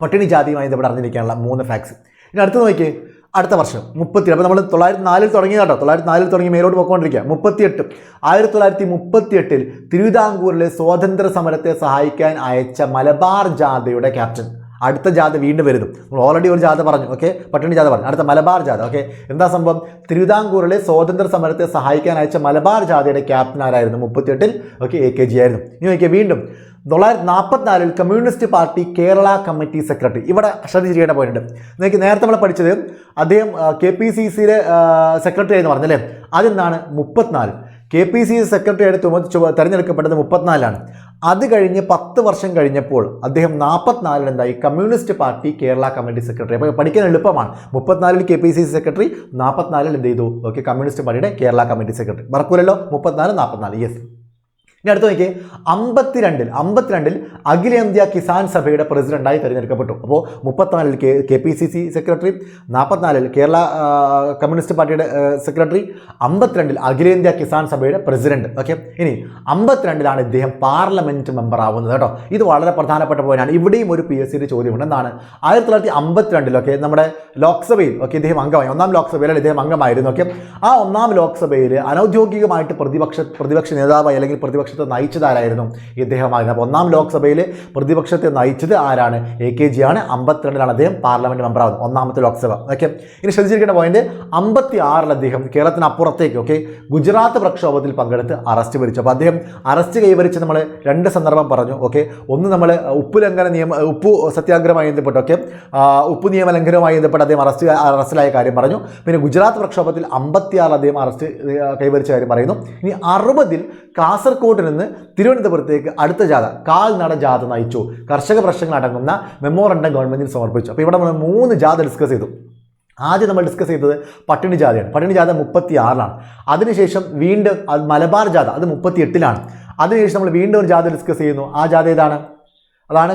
പട്ടിണി ജാതിയുമായി ഇവിടെ അറിഞ്ഞിരിക്കാനുള്ള മൂന്ന് ഫാക്സ് ഇനി അടുത്ത് നോക്കിയേ. അടുത്ത വർഷം മുപ്പത്തി അപ്പോൾ നമ്മൾ തൊള്ളായിരത്തി നാലിൽ തുടങ്ങിയ കേട്ടോ. തൊള്ളായിരത്തി നാലിൽ തുടങ്ങി മേലോട്ട് പോയിക്കൊണ്ടിരിക്കുക. മുപ്പത്തിയെട്ട്. ആയിരത്തി തൊള്ളായിരത്തി മുപ്പത്തിയെട്ടിൽ തിരുവിതാംകൂറിലെ സ്വാതന്ത്ര്യ സമരത്തെ സഹായിക്കാൻ അയച്ച മലബാർ ജാഥയുടെ ക്യാപ്റ്റൻ അടുത്ത ജാഥ വീണ്ടും വരുന്നു. നമ്മൾ ഓൾറെഡി ഒരു ജാഥ പറഞ്ഞു ഓക്കെ പട്ടിണി ജാഥ പറഞ്ഞു. അടുത്ത മലബാർ ജാഥ ഓക്കെ എന്താ സംഭവം? തിരുവിതാംകൂറിലെ സ്വാതന്ത്ര്യ സമരത്തെ സഹായിക്കാൻ അയച്ച മലബാർ ജാഥയുടെ ക്യാപ്റ്റൻ ആരായിരുന്നു? മുപ്പത്തിയെട്ടിൽ ഓക്കെ എ കെ ജി ആയിരുന്നു. ഇനി നോക്കിയാൽ വീണ്ടും തൊള്ളായിരത്തി നാൽപ്പത്തിനാലിൽ communist party Kerala committee secretary ഇവിടെ ശ്രദ്ധിച്ചിരിക്കേണ്ട പോയിന്റ് നിങ്ങൾക്ക് നേരത്തെ നമ്മൾ പഠിച്ചത് അദ്ദേഹം കെ പി സി സിയിലെ സെക്രട്ടറി എന്ന് പറഞ്ഞല്ലേ അതെന്താണ് മുപ്പത്തിനാല്. കെ പി സി സി സെക്രട്ടറിയായിട്ട് ചുമ തെരഞ്ഞെടുക്കപ്പെട്ടത് മുപ്പത്തിനാലാണ്. അത് കഴിഞ്ഞ് പത്ത് വർഷം കഴിഞ്ഞപ്പോൾ അദ്ദേഹം നാൽപ്പത്തിനാലിൽ എന്തായി? Communist party Kerala committee secretary. അപ്പോൾ പഠിക്കാൻ എളുപ്പമാണ്. മുപ്പത്തിനാലിൽ K P C C secretary നാൽപ്പത്തിനാലിൽ എന്ത് ചെയ്തു? ഓക്കെ കമ്മ്യൂണിസ്റ്റ് പാർട്ടിയുടെ കേരള കമ്മിറ്റി സെക്രട്ടറി. മറക്കൂലല്ലോ? മുപ്പത്തിനാല് നാൽപ്പത്തിനാല് യെസ് ഇനി അടുത്ത് നോക്കിയേ. അമ്പത്തിരണ്ടിൽ അമ്പത്തിരണ്ടിൽ അഖിലേന്ത്യാ കിസാൻ സഭയുടെ പ്രസിഡന്റായി തിരഞ്ഞെടുക്കപ്പെട്ടു. അപ്പോൾ മുപ്പത്തിനാലിൽ K K P C C secretary നാൽപ്പത്തിനാലിൽ Kerala communist പാർട്ടിയുടെ സെക്രട്ടറി അമ്പത്തിരണ്ടിൽ അഖിലേന്ത്യാ കിസാൻ സഭയുടെ പ്രസിഡന്റ്. ഓക്കെ? ഇനി അമ്പത്തിരണ്ടിലാണ് ഇദ്ദേഹം പാർലമെന്റ് മെമ്പർ ആവുന്നത് കേട്ടോ. ഇത് വളരെ പ്രധാനപ്പെട്ട പോയിന്റാണ് ഇവിടെയും ഒരു പി എസ് സിയുടെ ചോദ്യമുണ്ട് എന്താണ് ആയിരത്തി തൊള്ളായിരത്തി അമ്പത്തിരണ്ടിലൊക്കെ നമ്മുടെ ലോക്സഭയിൽ ഓക്കെ ഇദ്ദേഹം അംഗമായി. ഒന്നാം ലോക്സഭയിൽ ഇദ്ദേഹം അംഗമായിരുന്നു ഓക്കെ? ആ ഒന്നാം ലോക്സഭയിൽ അനൗദ്യോഗികമായിട്ട് പ്രതിപക്ഷ പ്രതിപക്ഷ നേതാവായി അല്ലെങ്കിൽ പ്രതിപക്ഷത്തെ നയിച്ചത് ആരായിരുന്നു ഇദ്ദേഹമായിരുന്നു. അപ്പോൾ ഒന്നാം ലോക്സഭയിൽ പ്രതിപക്ഷത്തെ നയിച്ചത് ആരാണ്? എ കെ ജി ആണ്. അമ്പത്തിരണ്ടിലാണ് അദ്ദേഹം പാർലമെന്റ് മെമ്പറാവുന്നത് ഒന്നാമത്തെ ലോക്സഭ. ഓക്കെ? ഇനി ശ്രദ്ധിച്ചിരിക്കേണ്ട പോയിന്റ് അമ്പത്തി ആറിൽ അദ്ദേഹം കേരളത്തിന് അപ്പുറത്തേക്ക് ഓക്കെ? ഗുജറാത്ത് പ്രക്ഷോഭത്തിൽ പങ്കെടുത്ത് അറസ്റ്റ് വരിച്ചു അപ്പോൾ അദ്ദേഹം അറസ്റ്റ് കൈവരിച്ച് നമ്മൾ രണ്ട് സന്ദർഭം പറഞ്ഞു ഓക്കെ? ഒന്ന് നമ്മൾ ഉപ്പ് ലംഘന നിയമ ഉപ്പ് സത്യാഗ്രഹമായി ബന്ധപ്പെട്ട് ഓക്കെ? ഉപ്പ് നിയമ ലംഘനവുമായി ബന്ധപ്പെട്ട് അദ്ദേഹം അറസ്റ്റ് അറസ്റ്റിലായ കാര്യം പറഞ്ഞു. പിന്നെ ഗുജറാത്ത് പ്രക്ഷോഭത്തിൽ അമ്പത്തിയാറ് അദ്ദേഹം അറസ്റ്റ് കൈവരിച്ച കാര്യം പറയുന്നു. ഇനി അറുപതിൽ കാസർഗോഡ് നിന്ന് തിരുവനന്തപുരത്തേക്ക് അടുത്ത ജാഥ കാൽനട ജാഥ നയിച്ചു. കർഷക പ്രശ്നങ്ങൾ അടങ്ങുന്ന മെമ്മോറണ്ടം ഗവൺമെന്റിന് സമർപ്പിച്ചു. അപ്പോൾ ഇവിടെ നമ്മൾ മൂന്ന് ജാഥ ഡിസ്കസ് ചെയ്തു. ആദ്യം നമ്മൾ ഡിസ്കസ് ചെയ്തത് പട്ടിണി ജാഥയാണ്. പട്ടിണി ജാഥ മുപ്പത്തി ആറിലാണ് അതിനുശേഷം വീണ്ടും മലബാർ ജാഥ അത് മുപ്പത്തി എട്ടിലാണ് അതിനുശേഷം നമ്മൾ വീണ്ടും ഒരു ജാഥ ഡിസ്കസ് ചെയ്യുന്നു. ആ ജാഥ ഏതാണ്? അതാണ്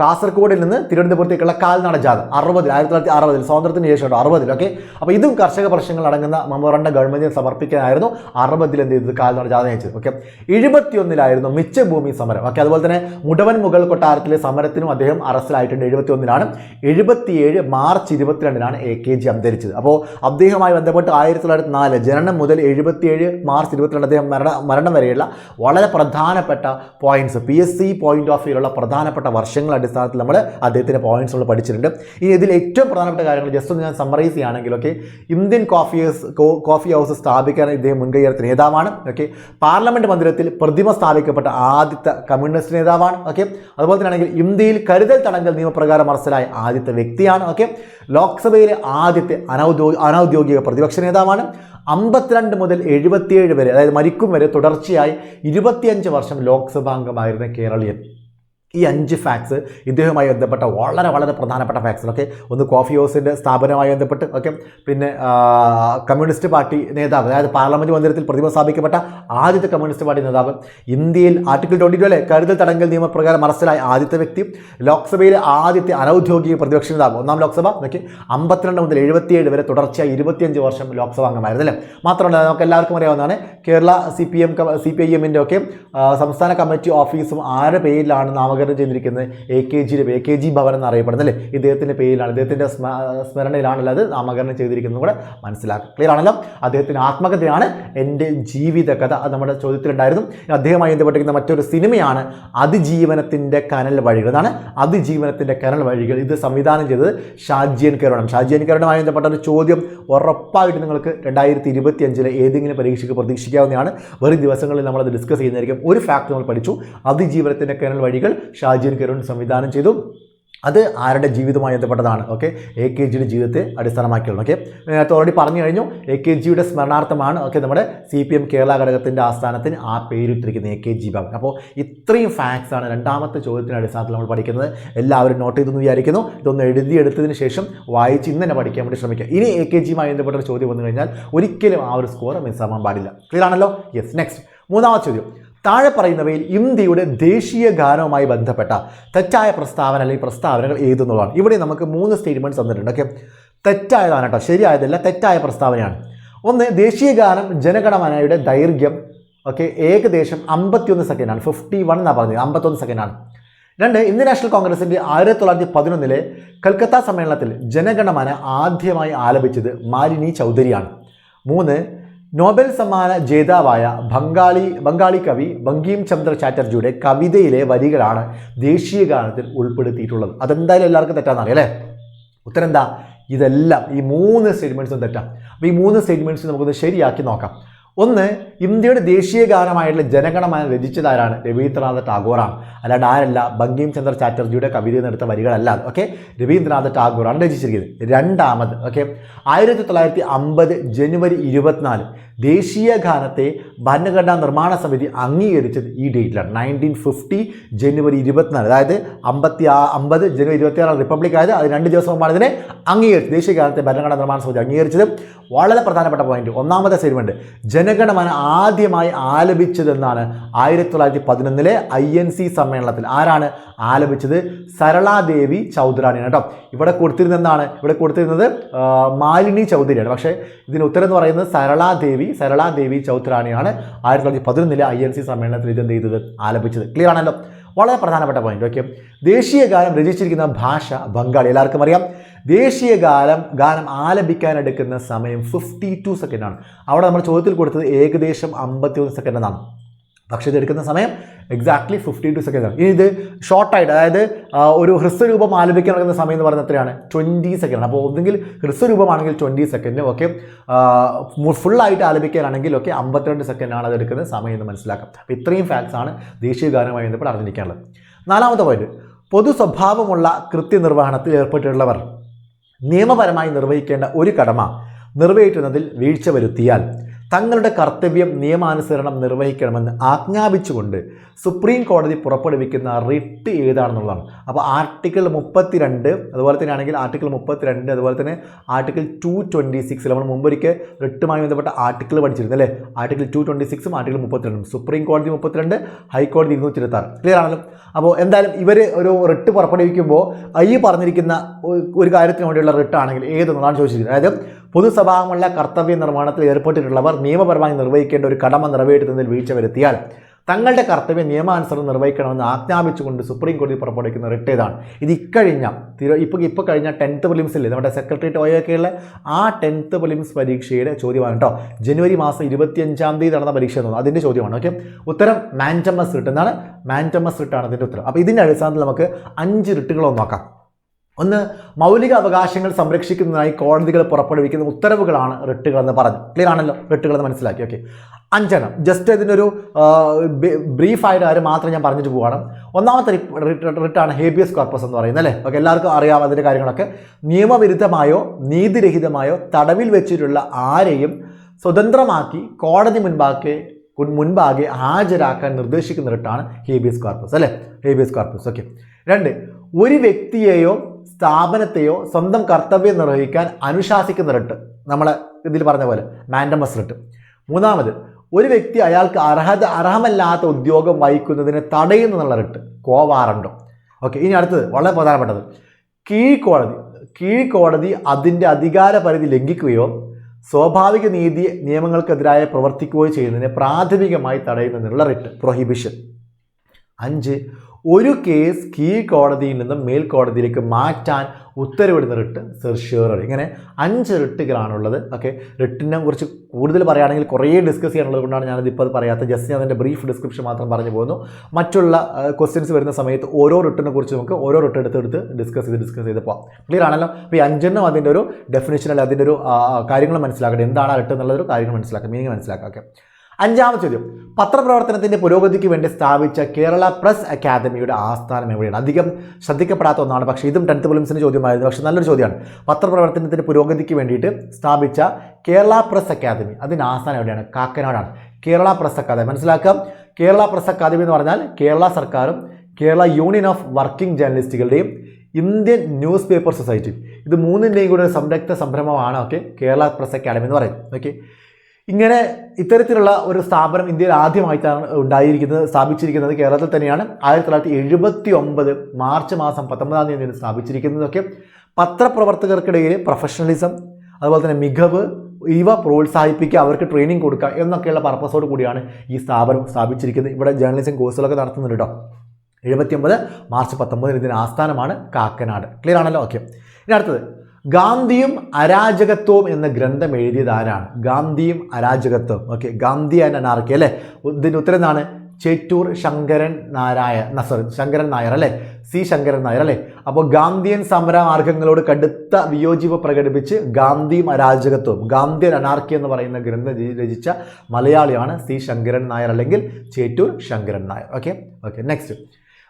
കാസർഗോഡിൽ നിന്ന് തിരുവനന്തപുരത്തേക്കുള്ള കാൽനട ജാഥ. അറുപതിൽ ആയിരത്തി തൊള്ളായിരത്തി അറുപതിൽ സ്വാതന്ത്ര്യത്തിന് ശേഷം കേട്ടോ അറുപതിൽ ഓക്കെ അപ്പോൾ ഇതും കർഷക പ്രശ്നങ്ങൾ അടങ്ങുന്ന മെമ്മോറണ്ട ഗവൺമെന്റിന് സമർപ്പിക്കാനായിരുന്നു അറുപതിൽ എന്ത് ചെയ്തത് കാൽനട ജാഥ അയച്ചത് ഓക്കെ എഴുപത്തിയൊന്നിലായിരുന്നു മിച്ചഭൂമി സമരം ഓക്കെ അതുപോലെ തന്നെ മുടവൻ മുഗൾ കൊട്ടാരത്തിലെ സമരത്തിനും അദ്ദേഹം അറസ്റ്റിലായിട്ടുണ്ട് എഴുപത്തിയൊന്നിലാണ്. എഴുപത്തിയേഴ് മാർച്ച് ഇരുപത്തിരണ്ടിനാണ് എ കെ ജി അന്തരിച്ചത്. അപ്പോൾ അദ്ദേഹവുമായി ബന്ധപ്പെട്ട് ആയിരത്തി തൊള്ളായിരത്തി നാല് ജനനം മുതൽ എഴുപത്തിയേഴ് മാർച്ച് ഇരുപത്തിരണ്ട് അദ്ദേഹം മരണ മരണം വരെയുള്ള വളരെ പ്രധാനപ്പെട്ട points P S C point of വ്യൂലുള്ള പ്രധാനപ്പെട്ട വർഷങ്ങളുടെ അടിസ്ഥാനത്തിൽ നമ്മൾ അദ്ദേഹത്തിന്റെ പോയിന്റ്സ് നമ്മൾ പഠിച്ചിട്ടുണ്ട്. ഇനി ഇതിൽ ഏറ്റവും പ്രധാനപ്പെട്ട കാര്യങ്ങൾ ജസ്റ്റ് ഒന്ന് ഞാൻ സമ്മറൈസ് ചെയ്യുകയാണെങ്കിൽ okay Indian coffee coffee house സ്ഥാപിക്കാൻ ഇദ്ദേഹം മുൻകൈയെടുത്ത നേതാവാണ് ഓക്കെ പാർലമെന്റ് മന്ദിരത്തിൽ പ്രതിമ സ്ഥാപിക്കപ്പെട്ട ആദ്യത്തെ കമ്മ്യൂണിസ്റ്റ് നേതാവാണ് ഓക്കെ അതുപോലെ തന്നെ ആണെങ്കിൽ ഇന്ത്യയിൽ കരുതൽ തടങ്കൽ നിയമപ്രകാരം അറസ്റ്റിലായ ആദ്യത്തെ വ്യക്തിയാണ് ഓക്കെ ലോക്സഭയിലെ ആദ്യത്തെ അനൗദ്യോഗിക അനൗദ്യോഗിക പ്രതിപക്ഷ നേതാവാണ്. അമ്പത്തിരണ്ട് മുതൽ എഴുപത്തിയേഴ് വരെ അതായത് മരിക്കും വരെ തുടർച്ചയായി ഇരുപത്തിയഞ്ച് വർഷം ലോക്സഭാംഗമായിരുന്ന കേരളീയൻ. ഈ അഞ്ച് ഫാക്ട്സ് ഇദ്ദേഹവുമായി ബന്ധപ്പെട്ട വളരെ വളരെ പ്രധാനപ്പെട്ട ഫാക്ട്സ് ഓക്കെ ഒന്ന് കോഫി ഹൗസിന്റെ സ്ഥാപനമായി ബന്ധപ്പെട്ട് ഓക്കെ പിന്നെ കമ്മ്യൂണിസ്റ്റ് പാർട്ടി നേതാവ് അതായത് പാർലമെന്റ് മന്ദിരത്തിൽ പ്രതിമ സ്ഥാപിക്കപ്പെട്ട ആദ്യത്തെ കമ്മ്യൂണിസ്റ്റ് പാർട്ടി നേതാവ് ഇന്ത്യയിൽ ആർട്ടിക്കിൾ ട്വന്റി ടു കരുതൽ തടങ്കൽ നിയമപ്രകാരം അറസ്റ്റിലായ ആദ്യത്തെ വ്യക്തി ലോക്സഭയിലെ ആദ്യത്തെ അനൗദ്യോഗിക പ്രതിപക്ഷ നേതാവ് ഒന്നാം ലോക്സഭ ഓക്കെ അമ്പത്തിരണ്ട് മുതൽ എഴുപത്തിയേഴ് വരെ തുടർച്ചയായി ഇരുപത്തിയഞ്ച് വർഷം ലോക്സഭാ അംഗമായിരുന്നു അല്ലേ മാത്രമല്ല നമുക്ക് എല്ലാവർക്കും അറിയാവുന്നതാണ് Kerala C P M C P I എമ്മിന്റെ ഒക്കെ സംസ്ഥാന കമ്മിറ്റി ഓഫീസും ആരുടെ പേരിലാണ് നാമകരണം ചെയ്തിരിക്കുന്നത് എ കെ ജിയുടെ എ കെ ജി ഭവൻ എന്നറിയപ്പെടുന്നത് അല്ലേ? ഇദ്ദേഹത്തിന്റെ പേരിലാണ് ഇദ്ദേഹത്തിന്റെ സ്മ സ്മരണയിലാണല്ലോ അത് നാമകരണം ചെയ്തിരിക്കുന്നത്. കൂടെ മനസ്സിലാക്കുക ക്ലിയർ ആണല്ലോ? അദ്ദേഹത്തിന്റെ ആത്മകഥയാണ് എന്റെ ജീവിതകഥ. അത് നമ്മുടെ ചോദ്യത്തിലുണ്ടായിരുന്നു. അദ്ദേഹമായി ബന്ധപ്പെട്ടിരിക്കുന്ന മറ്റൊരു സിനിമയാണ് അതിജീവനത്തിന്റെ കനൽ വഴികൾ. അതാണ് അതിജീവനത്തിന്റെ കനൽ വഴികൾ. ഇത് സംവിധാനം ചെയ്തത് ഷാജിയൻ കരുണം. ഷാജിയൻ കരുണുമായി ബന്ധപ്പെട്ട ഒരു ചോദ്യം ഉറപ്പായിട്ട് നിങ്ങൾക്ക് രണ്ടായിരത്തി ഇരുപത്തി അഞ്ചിലെ ഏതെങ്കിലും പരീക്ഷയ്ക്ക് പ്രതീക്ഷിക്കാവുന്നതാണ്. വെറും ദിവസങ്ങളിൽ നമ്മളത് ഡിസ്കസ് ചെയ്യുന്നതായിരിക്കും. ഒരു ഫാക്ട് നമ്മൾ പഠിച്ചു. അതിജീവനത്തിന്റെ കനൽ വഴികൾ ഷാജിയൻ കരുൺ സംവിധാനം ചെയ്തു അത് ആരുടെ ജീവിതമായി ബന്ധപ്പെട്ടതാണ് ഓക്കെ എ കെ ജിയുടെ ജീവിതത്തെ അടിസ്ഥാനമാക്കിയുള്ളത് ഓക്കെ നേരത്തെ ഓൾറെഡി പറഞ്ഞു കഴിഞ്ഞു എ കെ ജിയുടെ സ്മരണാർത്ഥമാണ് ഓക്കെ നമ്മുടെ സി പി എം കേരള ഘടകത്തിന്റെ ആസ്ഥാനത്തിന് ആ പേരിട്ടിരിക്കുന്നത് എ കെ ജി ഭവൻ അപ്പോൾ ഇത്രയും ഫാക്ട്സ് ആണ് രണ്ടാമത്തെ ചോദ്യത്തിന്റെ അടിസ്ഥാനത്തിൽ നമ്മൾ പഠിക്കുന്നത്. എല്ലാവരും നോട്ട് ചെയ്തെന്ന് വിചാരിക്കുന്നു. ഇതൊന്ന് എഴുതിയെടുത്തതിന് ശേഷം വായിച്ച് ഇന്ന് തന്നെ പഠിക്കാൻ വേണ്ടി ശ്രമിക്കുക ഇനി എ കെ ജിയുമായി ബന്ധപ്പെട്ട ചോദ്യം വന്നു കഴിഞ്ഞാൽ ഒരിക്കലും ആ ഒരു സ്കോർ മിസ്സാവാൻ പാടില്ല. ക്ലിയർ ആണല്ലോ? യെസ് നെക്സ്റ്റ് മൂന്നാമത്തെ ചോദ്യം. താഴെ പറയുന്നവയിൽ ഇന്ത്യയുടെ ദേശീയ ഗാനവുമായി ബന്ധപ്പെട്ട തെറ്റായ പ്രസ്താവന അല്ലെങ്കിൽ പ്രസ്താവനകൾ ഏതെന്നുള്ളതാണ് ഇവിടെ നമുക്ക് മൂന്ന് സ്റ്റേറ്റ്മെന്റ്സ് തന്നിട്ടുണ്ട്. ഓക്കെ തെറ്റായതാണ് കേട്ടോ. ശരിയായതല്ല തെറ്റായ പ്രസ്താവനയാണ്. ഒന്ന് ദേശീയ ഗാനം ജനഗണമനയുടെ ദൈർഘ്യം. ഓക്കെ ഏകദേശം അമ്പത്തിയൊന്ന് സെക്കൻഡാണ് ഫിഫ്റ്റി വൺ എന്നാണ് പറഞ്ഞത്. അമ്പത്തൊന്ന് സെക്കൻഡാണ് രണ്ട് ഇന്ത്യൻ നാഷണൽ കോൺഗ്രസിന്റെ ആയിരത്തി തൊള്ളായിരത്തി പതിനൊന്നിലെ കൽക്കത്ത സമ്മേളനത്തിൽ ജനഗണമന ആദ്യമായി ആലപിച്ചത് മാലിനി ചൗധരിയാണ്. മൂന്ന് നോബൽ സമ്മാന ജേതാവായ ബംഗാളി ബംഗാളി കവി ബങ്കിം ചന്ദ്ര ചാറ്റർജിയുടെ കവിതയിലെ വരികളാണ് ദേശീയ ഗാനത്തിൽ ഉൾപ്പെടുത്തിയിട്ടുള്ളത്. അതെന്തായാലും എല്ലാവർക്കും തെറ്റാന്നറിയാം അല്ലേ? ഉത്തരം എന്താ ഇതെല്ലാം ഈ മൂന്ന് സ്റ്റേറ്റ്മെന്റ്സും തെറ്റാം. അപ്പോൾ ഈ മൂന്ന് സ്റ്റേറ്റ്മെന്റ്സ് നമുക്കൊന്ന് ശരിയാക്കി നോക്കാം. ഒന്ന് ഇന്ത്യയുടെ ദേശീയ ഗാനമായിട്ടുള്ള ജനഗണമന രചിച്ചതാരാണ് രവീന്ദ്രനാഥ ടാഗോറാണ്. അല്ലാണ്ട് ആരല്ല ബങ്കിം ചന്ദ്ര ചാറ്റർജിയുടെ കവിതയിൽ നിന്നെടുത്ത വരികളല്ല ഓക്കെ? രവീന്ദ്രനാഥ ടാഗോറാണ് രചിച്ചിരിക്കുന്നത്. രണ്ടാമത് ഓക്കെ? ആയിരത്തി തൊള്ളായിരത്തി അമ്പത് ജനുവരി ഇരുപത്തിനാല് ദേശീയ ഗാനത്തെ ഭരണഘടനാ നിർമ്മാണ സമിതി അംഗീകരിച്ചത് ഈ ഡേറ്റിലാണ്. നയന്റീൻ ഫിഫ്റ്റി ജനുവരി ഇരുപത്തിനാല് അതായത് അമ്പത്തി ആ അമ്പത് ജനുവരി ഇരുപത്തിയാറ് റിപ്പബ്ലിക് ആയത്. അത് രണ്ട് ദിവസം മുമ്പാണ് ഇതിനെ അംഗീകരിച്ചത്. ദേശീയ ഗാനത്തെ ഭരണഘടനാ നിർമ്മാണ സമിതി അംഗീകരിച്ചത് വളരെ പ്രധാനപ്പെട്ട പോയിന്റ് ഒന്നാമത്തെ സ്റ്റേറ്റ്മെന്റ് ജനഗണമന ആദ്യമായി ആലപിച്ചതെന്നാണ് ആയിരത്തി തൊള്ളായിരത്തി പതിനൊന്നിലെ ഐ എൻ സി സമ്മേളനത്തിൽ ആരാണ് ആലപിച്ചത്? സരളാദേവി ചൗധരാണിയാണ് കേട്ടോ. ഇവിടെ കൊടുത്തിരുന്നത് എന്താണ്? ഇവിടെ കൊടുത്തിരുന്നത് മാലിനി ചൗധരിയാണ്. പക്ഷേ ഇതിന് ഉത്തരം എന്ന് പറയുന്നത് സരളാദേവി സരളാദേവി ചൗധരാണിയാണ് ആയിരത്തി തൊള്ളായിരത്തി പതിനൊന്നിലെ ഐ എൻ സി സമ്മേളനത്തിൽ ഇത് എന്ത് ചെയ്തത്? ആലപിച്ചത്. ക്ലിയർ ആണല്ലോ. വളരെ പ്രധാനപ്പെട്ട പോയിന്റ് ഓക്കെ ദേശീയ ഗാനം രചിച്ചിരിക്കുന്ന ഭാഷ ബംഗാളി. എല്ലാവർക്കും അറിയാം. ദേശീയ ഗാനം ഗാനം ആലപിക്കാൻ എടുക്കുന്ന സമയം ഫിഫ്റ്റി ടു സെക്കൻഡാണ് അവിടെ നമ്മൾ ചോദ്യത്തിൽ കൊടുത്തത് ഏകദേശം അമ്പത്തി ഒന്ന് സെക്കൻഡ് എന്നാണ്. പക്ഷേ ഇത് എടുക്കുന്ന സമയം എക്സാക്ട്ലി ഫിഫ്റ്റി ടു സെക്കൻഡ് ആണ്. ഇനി ഇത് ഷോർട്ടായിട്ട് അതായത് ഒരു ഹ്രസ്വരൂപം ആലപിക്കാൻ നടക്കുന്ന സമയം എന്ന് പറയുന്നത് എത്രയാണ്? ട്വന്റി സെക്കൻഡ് അപ്പോൾ ഒന്നെങ്കിൽ ഹ്രസ്വരൂപമാണെങ്കിൽ ട്വന്റി സെക്കൻഡ് ഓക്കെ ഫുള്ളായിട്ട് ആലപിക്കാനാണെങ്കിൽ ഓക്കെ അമ്പത്തിരണ്ട് സെക്കൻഡാണ് അത് എടുക്കുന്ന സമയം എന്ന് മനസ്സിലാക്കാം. അപ്പോൾ ഇത്രയും ഫാക്ട്സ് ആണ് ദേശീയ ഗാനവുമായി ബന്ധപ്പെട്ട് അറിഞ്ഞിരിക്കാനുള്ളത്. നാലാമത്തെ പോയിന്റ് പൊതു സ്വഭാവമുള്ള കൃത്യനിർവഹണത്തിൽ ഏർപ്പെട്ടിട്ടുള്ളവർ നിയമപരമായി നിർവഹിക്കേണ്ട ഒരു കടമ നിറവേറ്റുന്നതിൽ വീഴ്ച വരുത്തിയാൽ തങ്ങളുടെ കർത്തവ്യം നിയമാനുസരണം നിർവഹിക്കണമെന്ന് ആജ്ഞാപിച്ചുകൊണ്ട് സുപ്രീം കോടതി പുറപ്പെടുവിക്കുന്ന റിട്ട് ഏതാണെന്നുള്ളതാണ്. അപ്പോൾ ആർട്ടിക്കിൾ മുപ്പത്തിരണ്ട് അതുപോലെ തന്നെ ആണെങ്കിൽ ആർട്ടിക്കിൾ മുപ്പത്തിരണ്ട് അതുപോലെ തന്നെ ആർട്ടിക്കിൾ ടു ട്വന്റി സിക്സിൽ നമ്മൾ മുമ്പൊരിക്കൽ റിട്ടുമായി ബന്ധപ്പെട്ട ആർട്ടിക്കിൾ പഠിച്ചിരുന്നു അല്ലേ? ആർട്ടിക്കിൾ ടു ട്വന്റി സിക്സും ആർട്ടിക്കിൾ മുപ്പത്തിരണ്ടും. സുപ്രീം കോടതി മുപ്പത്തിരണ്ട് ഹൈക്കോടതി ഇരുന്നൂറ്റി ഇരുപത്താറ് ക്ലിയർ ആണല്ലോ? അപ്പോൾ എന്തായാലും ഇവർ ഒരു റിട്ട് പുറപ്പെടുവിക്കുമ്പോൾ ഈ പറഞ്ഞിരിക്കുന്ന ഒരു കാര്യത്തിന് വേണ്ടിയുള്ള റിട്ടാണെങ്കിൽ ഏതെന്നുള്ളതാണ് ചോദിച്ചിരിക്കുന്നത്. അതായത് പൊതുസ്വഭാവമുള്ള കർത്തവ്യ നിർമ്മാണത്തിൽ ഏർപ്പെട്ടിട്ടുള്ളവർ നിയമപരമായി നിർവഹിക്കേണ്ട ഒരു കടമ നിറവേറ്റുന്നതിൽ വീഴ്ച വരുത്തിയാൽ തങ്ങളുടെ കർത്തവ്യം നിയമാനുസരണം നിർവഹിക്കണമെന്ന് ആജ്ഞാപിച്ചുകൊണ്ട് സുപ്രീം കോടതി പുറപ്പെടുവിക്കുന്ന റിട്ട് ഏതാണ് ഇത് ഇക്കഴിഞ്ഞ തിരു ഇപ്പോൾ ഇപ്പോൾ കഴിഞ്ഞ ടെൻത്ത് പ്രിലിംസിൽ നമ്മുടെ സെക്രട്ടേറിയറ്റ് ഒയൊക്കെയുള്ള ആ ടെൻത്ത് പ്രിലിംസ് പരീക്ഷയുടെ ചോദ്യമാണ് കേട്ടോ. ജനുവരി മാസം ഇരുപത്തിയഞ്ചാം തീയതി നടന്ന പരീക്ഷ എന്ന് അതിന്റെ ചോദ്യമാണ്. ഓക്കെ? ഉത്തരം മാന്റമസ് റിട്ട് എന്നാണ്. മാന്റമസ് റിട്ടാണ് അതിന്റെ ഉത്തരം. അപ്പോൾ ഇതിന്റെ അടിസ്ഥാനത്തിൽ നമുക്ക് അഞ്ച് റിട്ടുകളൊന്ന് നോക്കാം. ഒന്ന് മൗലിക അവകാശങ്ങൾ സംരക്ഷിക്കുന്നതിനായി കോടതികൾ പുറപ്പെടുവിക്കുന്ന ഉത്തരവുകളാണ് റിട്ടുകൾ എന്ന് പറഞ്ഞു. ക്ലിയർ ആണല്ലോ? റിട്ടുകൾ എന്ന് മനസ്സിലാക്കി. ഓക്കെ അഞ്ചെണ്ണം. ജസ്റ്റ് ഇതിനൊരു ബ്രീഫായിട്ട് കാര്യം മാത്രം ഞാൻ പറഞ്ഞിട്ട് പോവാണ്. ഒന്നാമത്തെ റിട്ടാണ് ഹേബിയസ് കോർപ്പസ് എന്ന് പറയുന്നത് അല്ലേ? ഓക്കെ എല്ലാവർക്കും അറിയാം അതിന്റെ കാര്യങ്ങളൊക്കെ. നിയമവിരുദ്ധമായോ നീതിരഹിതമായോ തടവിൽ വെച്ചിട്ടുള്ള ആരെയും സ്വതന്ത്രമാക്കി കോടതി മുൻപാകെ മുൻപാകെ ഹാജരാക്കാൻ നിർദ്ദേശിക്കുന്ന റിട്ടാണ് ഹേബിയസ് കോർപ്പസ് അല്ലേ? ഹേബിയസ് കോർപ്പസ് ഓക്കെ രണ്ട് ഒരു വ്യക്തിയെയോ സ്ഥാപനത്തെയോ സ്വന്തം കർത്തവ്യം നിർവഹിക്കാൻ അനുശാസിക്കുന്ന റിട്ട്. നമ്മൾ ഇതിൽ പറഞ്ഞ പോലെ മാൻഡമസ് റിട്ട്. മൂന്നാമത് ഒരു വ്യക്തി അയാൾക്ക് അർഹത അർഹമല്ലാത്ത ഉദ്യോഗം വഹിക്കുന്നതിനെ തടയുന്നുള്ള റിട്ട്. Quo warranto. ഓക്കെ ഇനി അടുത്തത് വളരെ പ്രധാനപ്പെട്ടത്. കീഴ്ക്കോടതി കീഴ്ക്കോടതി അതിന്റെ അധികാര പരിധി ലംഘിക്കുകയോ സ്വാഭാവിക നീതി നിയമങ്ങൾക്കെതിരായ പ്രവർത്തിക്കുകയോ ചെയ്യുന്നതിനെ പ്രാഥമികമായി തടയുന്നതിനുള്ള റിട്ട് പ്രൊഹിബിഷൻ അഞ്ച് ഒരു കേസ് കീഴ്ക്കോടതിയിൽ നിന്നും മേൽക്കോടതിയിലേക്ക് മാറ്റാൻ ഉത്തരവിടുന്ന റിട്ട് സെർഷ്യൂററി ഇങ്ങനെ അഞ്ച് റിട്ടുകളാണുള്ളത്. ഓക്കെ റിട്ടിനെ കുറിച്ച് കൂടുതൽ പറയുകയാണെങ്കിൽ കുറേ ഡിസ്കസ് ചെയ്യാനുള്ളത് കൊണ്ടാണ് ഞാനത് ഇപ്പോൾ അത് പറയാത്തത്. ജസ്റ്റ് ഞാൻ അതിന്റെ ബ്രീഫ് ഡിസ്ക്രിപ്ഷൻ മാത്രം പറഞ്ഞു പോകുന്നു. മറ്റുള്ള ക്വസ്റ്റ്യൻസ് വരുന്ന സമയത്ത് ഓരോ റിട്ടിനെ കുറിച്ച് നമുക്ക് ഓരോ റിട്ട് എടുത്ത് എടുത്ത് ഡിസ്കസ് ചെയ്ത് ഡിസ്കസ് ചെയ്ത് പോകാം ക്ലിയർ ആണല്ലോ? അപ്പോൾ ഈ അഞ്ചെണ്ണം അതിന്റെ ഒരു ഡെഫിനേഷൻ അല്ല അതിന്റെ ഒരു കാര്യങ്ങൾ മനസ്സിലാക്കട്ടെ. എന്താണ് റിട്ട് എന്നുള്ളൊരു കാര്യങ്ങൾ മനസ്സിലാക്കുക മീനിങ് മനസ്സിലാക്കുക ഓക്കെ അഞ്ചാമത്തെ ചോദ്യം. പത്രപ്രവർത്തനത്തിന്റെ പുരോഗതിക്ക് വേണ്ടി സ്ഥാപിച്ച കേരള പ്രസ് അക്കാദമിയുടെ ആസ്ഥാനം എവിടെയാണ്? അധികം ശ്രദ്ധിക്കപ്പെടാത്ത ഒന്നാണ്. പക്ഷേ ഇതും ടെൻത്ത് ഫിലിംസിന്റെ ചോദ്യമായിരുന്നു. പക്ഷേ നല്ലൊരു ചോദ്യമാണ്. പത്രപ്രവർത്തനത്തിന്റെ പുരോഗതിക്ക് വേണ്ടിയിട്ട് സ്ഥാപിച്ച കേരള പ്രസ് അക്കാദമി അതിന്റെ ആസ്ഥാനം എവിടെയാണ്? കാക്കനാടാണ്. Kerala press academy. മനസ്സിലാക്കാം. കേരള പ്രസ് അക്കാദമി എന്ന് പറഞ്ഞാൽ കേരള സർക്കാരും കേരള യൂണിയൻ ഓഫ് വർക്കിംഗ് ജേർണലിസ്റ്റുകളുടെയും ഇന്ത്യൻ ന്യൂസ് പേപ്പർ സൊസൈറ്റി ഇത് മൂന്നിന്റെയും കൂടെ ഒരു സംരക്ത സംരംഭമാണ് ഓക്കെ കേരള പ്രസ് അക്കാദമി എന്ന് പറയുന്നത് ഓക്കെ. ഇങ്ങനെ ഇത്തരത്തിലുള്ള ഒരു സ്ഥാപനം ഇന്ത്യയിൽ ആദ്യമായിട്ടാണ് ഉണ്ടായിരിക്കുന്നത് സ്ഥാപിച്ചിരിക്കുന്നത് കേരളത്തിൽ തന്നെയാണ്. ആയിരത്തി തൊള്ളായിരത്തി എഴുപത്തി ഒമ്പത് മാർച്ച് മാസം പത്തൊമ്പതാം തീയതിയാണ് സ്ഥാപിച്ചിരിക്കുന്നതൊക്കെ. പത്രപ്രവർത്തകർക്കിടയിൽ പ്രൊഫഷണലിസം അതുപോലെ തന്നെ മികവ് ഇവ പ്രോത്സാഹിപ്പിക്കുക അവർക്ക് ട്രെയിനിങ് കൊടുക്കുക എന്നൊക്കെയുള്ള പർപ്പസോട് കൂടിയാണ് ഈ സ്ഥാപനം സ്ഥാപിച്ചിരിക്കുന്നത്. ഇവിടെ ജേർണലിസം കോഴ്സുകളൊക്കെ നടത്തുന്നുണ്ട് കേട്ടോ എഴുപത്തിയൊമ്പത് മാർച്ച് പത്തൊമ്പതിന് ഇതിന് ആസ്ഥാനമാണ് കാക്കനാട്. ക്ലിയർ ആണല്ലോ? ഓക്കെ ഇനി അടുത്തത്. ഗാന്ധിയും അരാജകത്വവും എന്ന ഗ്രന്ഥം എഴുതിയത് ആരാണ്? ഗാന്ധിയും അരാജകത്വം. ഓക്കെ ഗാന്ധി ആൻഡ് അനാർക്കി അല്ലേ? ഇതിന്റെ ഉത്തരം എന്താണ്? ചേറ്റൂർ ശങ്കരൻ നാരായ സോറി ശങ്കരൻ നായർ അല്ലേ? സി. ശങ്കരൻ നായർ അല്ലേ? അപ്പോൾ ഗാന്ധിയൻ സമര സമരമാർഗങ്ങളോട് കടുത്ത വിയോജിപ്പ് പ്രകടിപ്പിച്ച് ഗാന്ധിയും അരാജകത്വവും ഗാന്ധിയൻ അനാർക്കി എന്ന് പറയുന്ന ഗ്രന്ഥം രചിച്ച മലയാളിയാണ് സി. ശങ്കരൻ നായർ അല്ലെങ്കിൽ Chettur Sankaran Nair. Okay okay next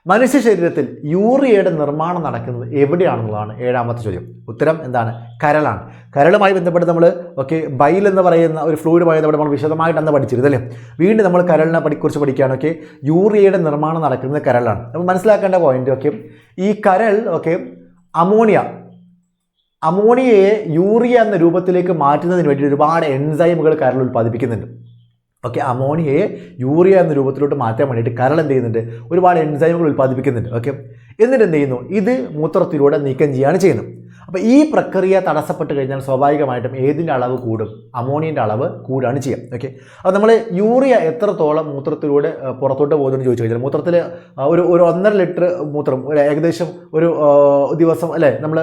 മനുഷ്യ ശരീരത്തിൽ യൂറിയയുടെ നിർമ്മാണം നടക്കുന്നത് എവിടെയാണെന്നുള്ളതാണ് ഏഴാമത്തെ ചോദ്യം. ഉത്തരം എന്താണ്? കരളാണ്. കരളുമായി ബന്ധപ്പെട്ട് നമ്മൾ ഓക്കെ ബൈൽ എന്ന് പറയുന്ന ഒരു ഫ്ലൂയിഡുമായി ബന്ധപ്പെട്ട് നമ്മൾ വിശദമായിട്ട് അന്ന് പഠിച്ചിരുന്നു അല്ലേ? വീണ്ടും നമ്മൾ കരളിനെ പഠി കുറിച്ച് പഠിക്കുകയാണ് ഓക്കെ. യൂറിയയുടെ നിർമ്മാണം നടക്കുന്നത് കരളാണ് നമ്മൾ മനസ്സിലാക്കേണ്ട പോയിന്റ് ഓക്കെ. ഈ കരൾ ഓക്കെ അമോണിയ. അമോണിയയെ യൂറിയ എന്ന രൂപത്തിലേക്ക് മാറ്റുന്നതിന് വേണ്ടി ഒരുപാട് എൻസൈമുകൾ കരൾ ഉൽപ്പാദിപ്പിക്കുന്നുണ്ട്. ഓക്കെ അമോണിയയെ യൂറിയ എന്ന രൂപത്തിലോട്ട് മാറ്റാൻ വേണ്ടിയിട്ട് കരൾ എന്ത് ചെയ്യുന്നുണ്ട്? ഒരുപാട് എൻസൈമുകൾ ഉൽപ്പാദിപ്പിക്കുന്നുണ്ട്. ഓക്കെ എന്നിട്ട് എന്ത് ചെയ്യുന്നു? ഇത് മൂത്രത്തിലൂടെ നീക്കം ചെയ്യുകയാണ് ചെയ്യുന്നത്. അപ്പോൾ ഈ പ്രക്രിയ തടസ്സപ്പെട്ട് കഴിഞ്ഞാൽ സ്വാഭാവികമായിട്ടും ഏതിന്റെ അളവ് കൂടും? അമോണിയന്റെ അളവ് കൂടുകയാണ് ചെയ്യുക. ഓക്കെ അപ്പോൾ നമ്മൾ യൂറിയ എത്രത്തോളം മൂത്രത്തിലൂടെ പുറത്തോട്ട് പോകുന്നതെന്ന് ചോദിച്ചു കഴിഞ്ഞാൽ മൂത്രത്തിൽ ഒരു ഒരു ഒന്നര ലിറ്റർ മൂത്രം ഒരു ഏകദേശം ഒരു ദിവസം അല്ലേ? നമ്മൾ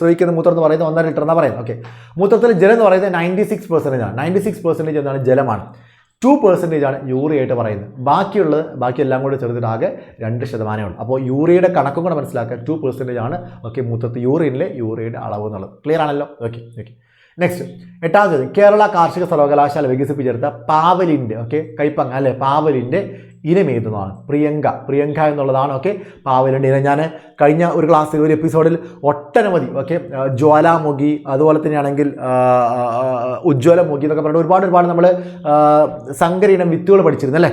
ശ്രമിക്കുന്ന മൂത്രം എന്ന് പറയുന്നത് ഒന്നര ലിറ്റർ എന്നാണ് പറയുന്നത്. ഓക്കെ മൂത്രത്തിൽ ജലം എന്ന് പറയുന്നത് നയന്റി സിക്സ് പെർസെന്റേജ് ആണ്. നയന്റി സിക്സ് പെർസെന്റേജ് എന്താണ് ജലമാണ്. ടു പെർസെന്റേജ് ആണ് യൂറിയ ആയിട്ട് പറയുന്നത്. ബാക്കിയുള്ളത് ബാക്കിയെല്ലാം കൂടി ചേർത്തിട്ട് ആകെ രണ്ട് ശതമാനമേ ഉള്ളൂ. അപ്പോൾ യൂറിയയുടെ കണക്കും കൂടെ മനസ്സിലാക്കുക ടു പെർസെന്റേജ് ആണ് ഓക്കെ മൂത്രത്തിൽ യൂറിയനിലെ യൂറിയയുടെ അളവ് എന്നുള്ളത്. ക്ലിയർ ആണല്ലോ? Okay okay. നെക്സ്റ്റ് എട്ടാമത് കേരള കാർഷിക സർവകലാശാല വികസിപ്പിച്ചെടുത്ത പാവലിന്റെ ഓക്കെ കൈപ്പങ്ങ അല്ലെ? പാവലിന്റെ ഇനം ഏതെന്നാണ് പ്രിയങ്ക പ്രിയങ്ക എന്നുള്ളതാണ് ഓക്കെ പാവലിന്റെ ഇനം ഞാൻ കഴിഞ്ഞ ഒരു ക്ലാസ്സിൽ ഒരു എപ്പിസോഡിൽ ഒട്ടനവധി ഓക്കെ ജ്വാലാമുഖി അതുപോലെ തന്നെയാണെങ്കിൽ ഉജ്ജ്വലമുഖി എന്നൊക്കെ പറഞ്ഞിട്ട് ഒരുപാട് ഒരുപാട് നമ്മൾ സങ്കരീനം വിത്തുകൾ പഠിച്ചിരുന്നു അല്ലേ?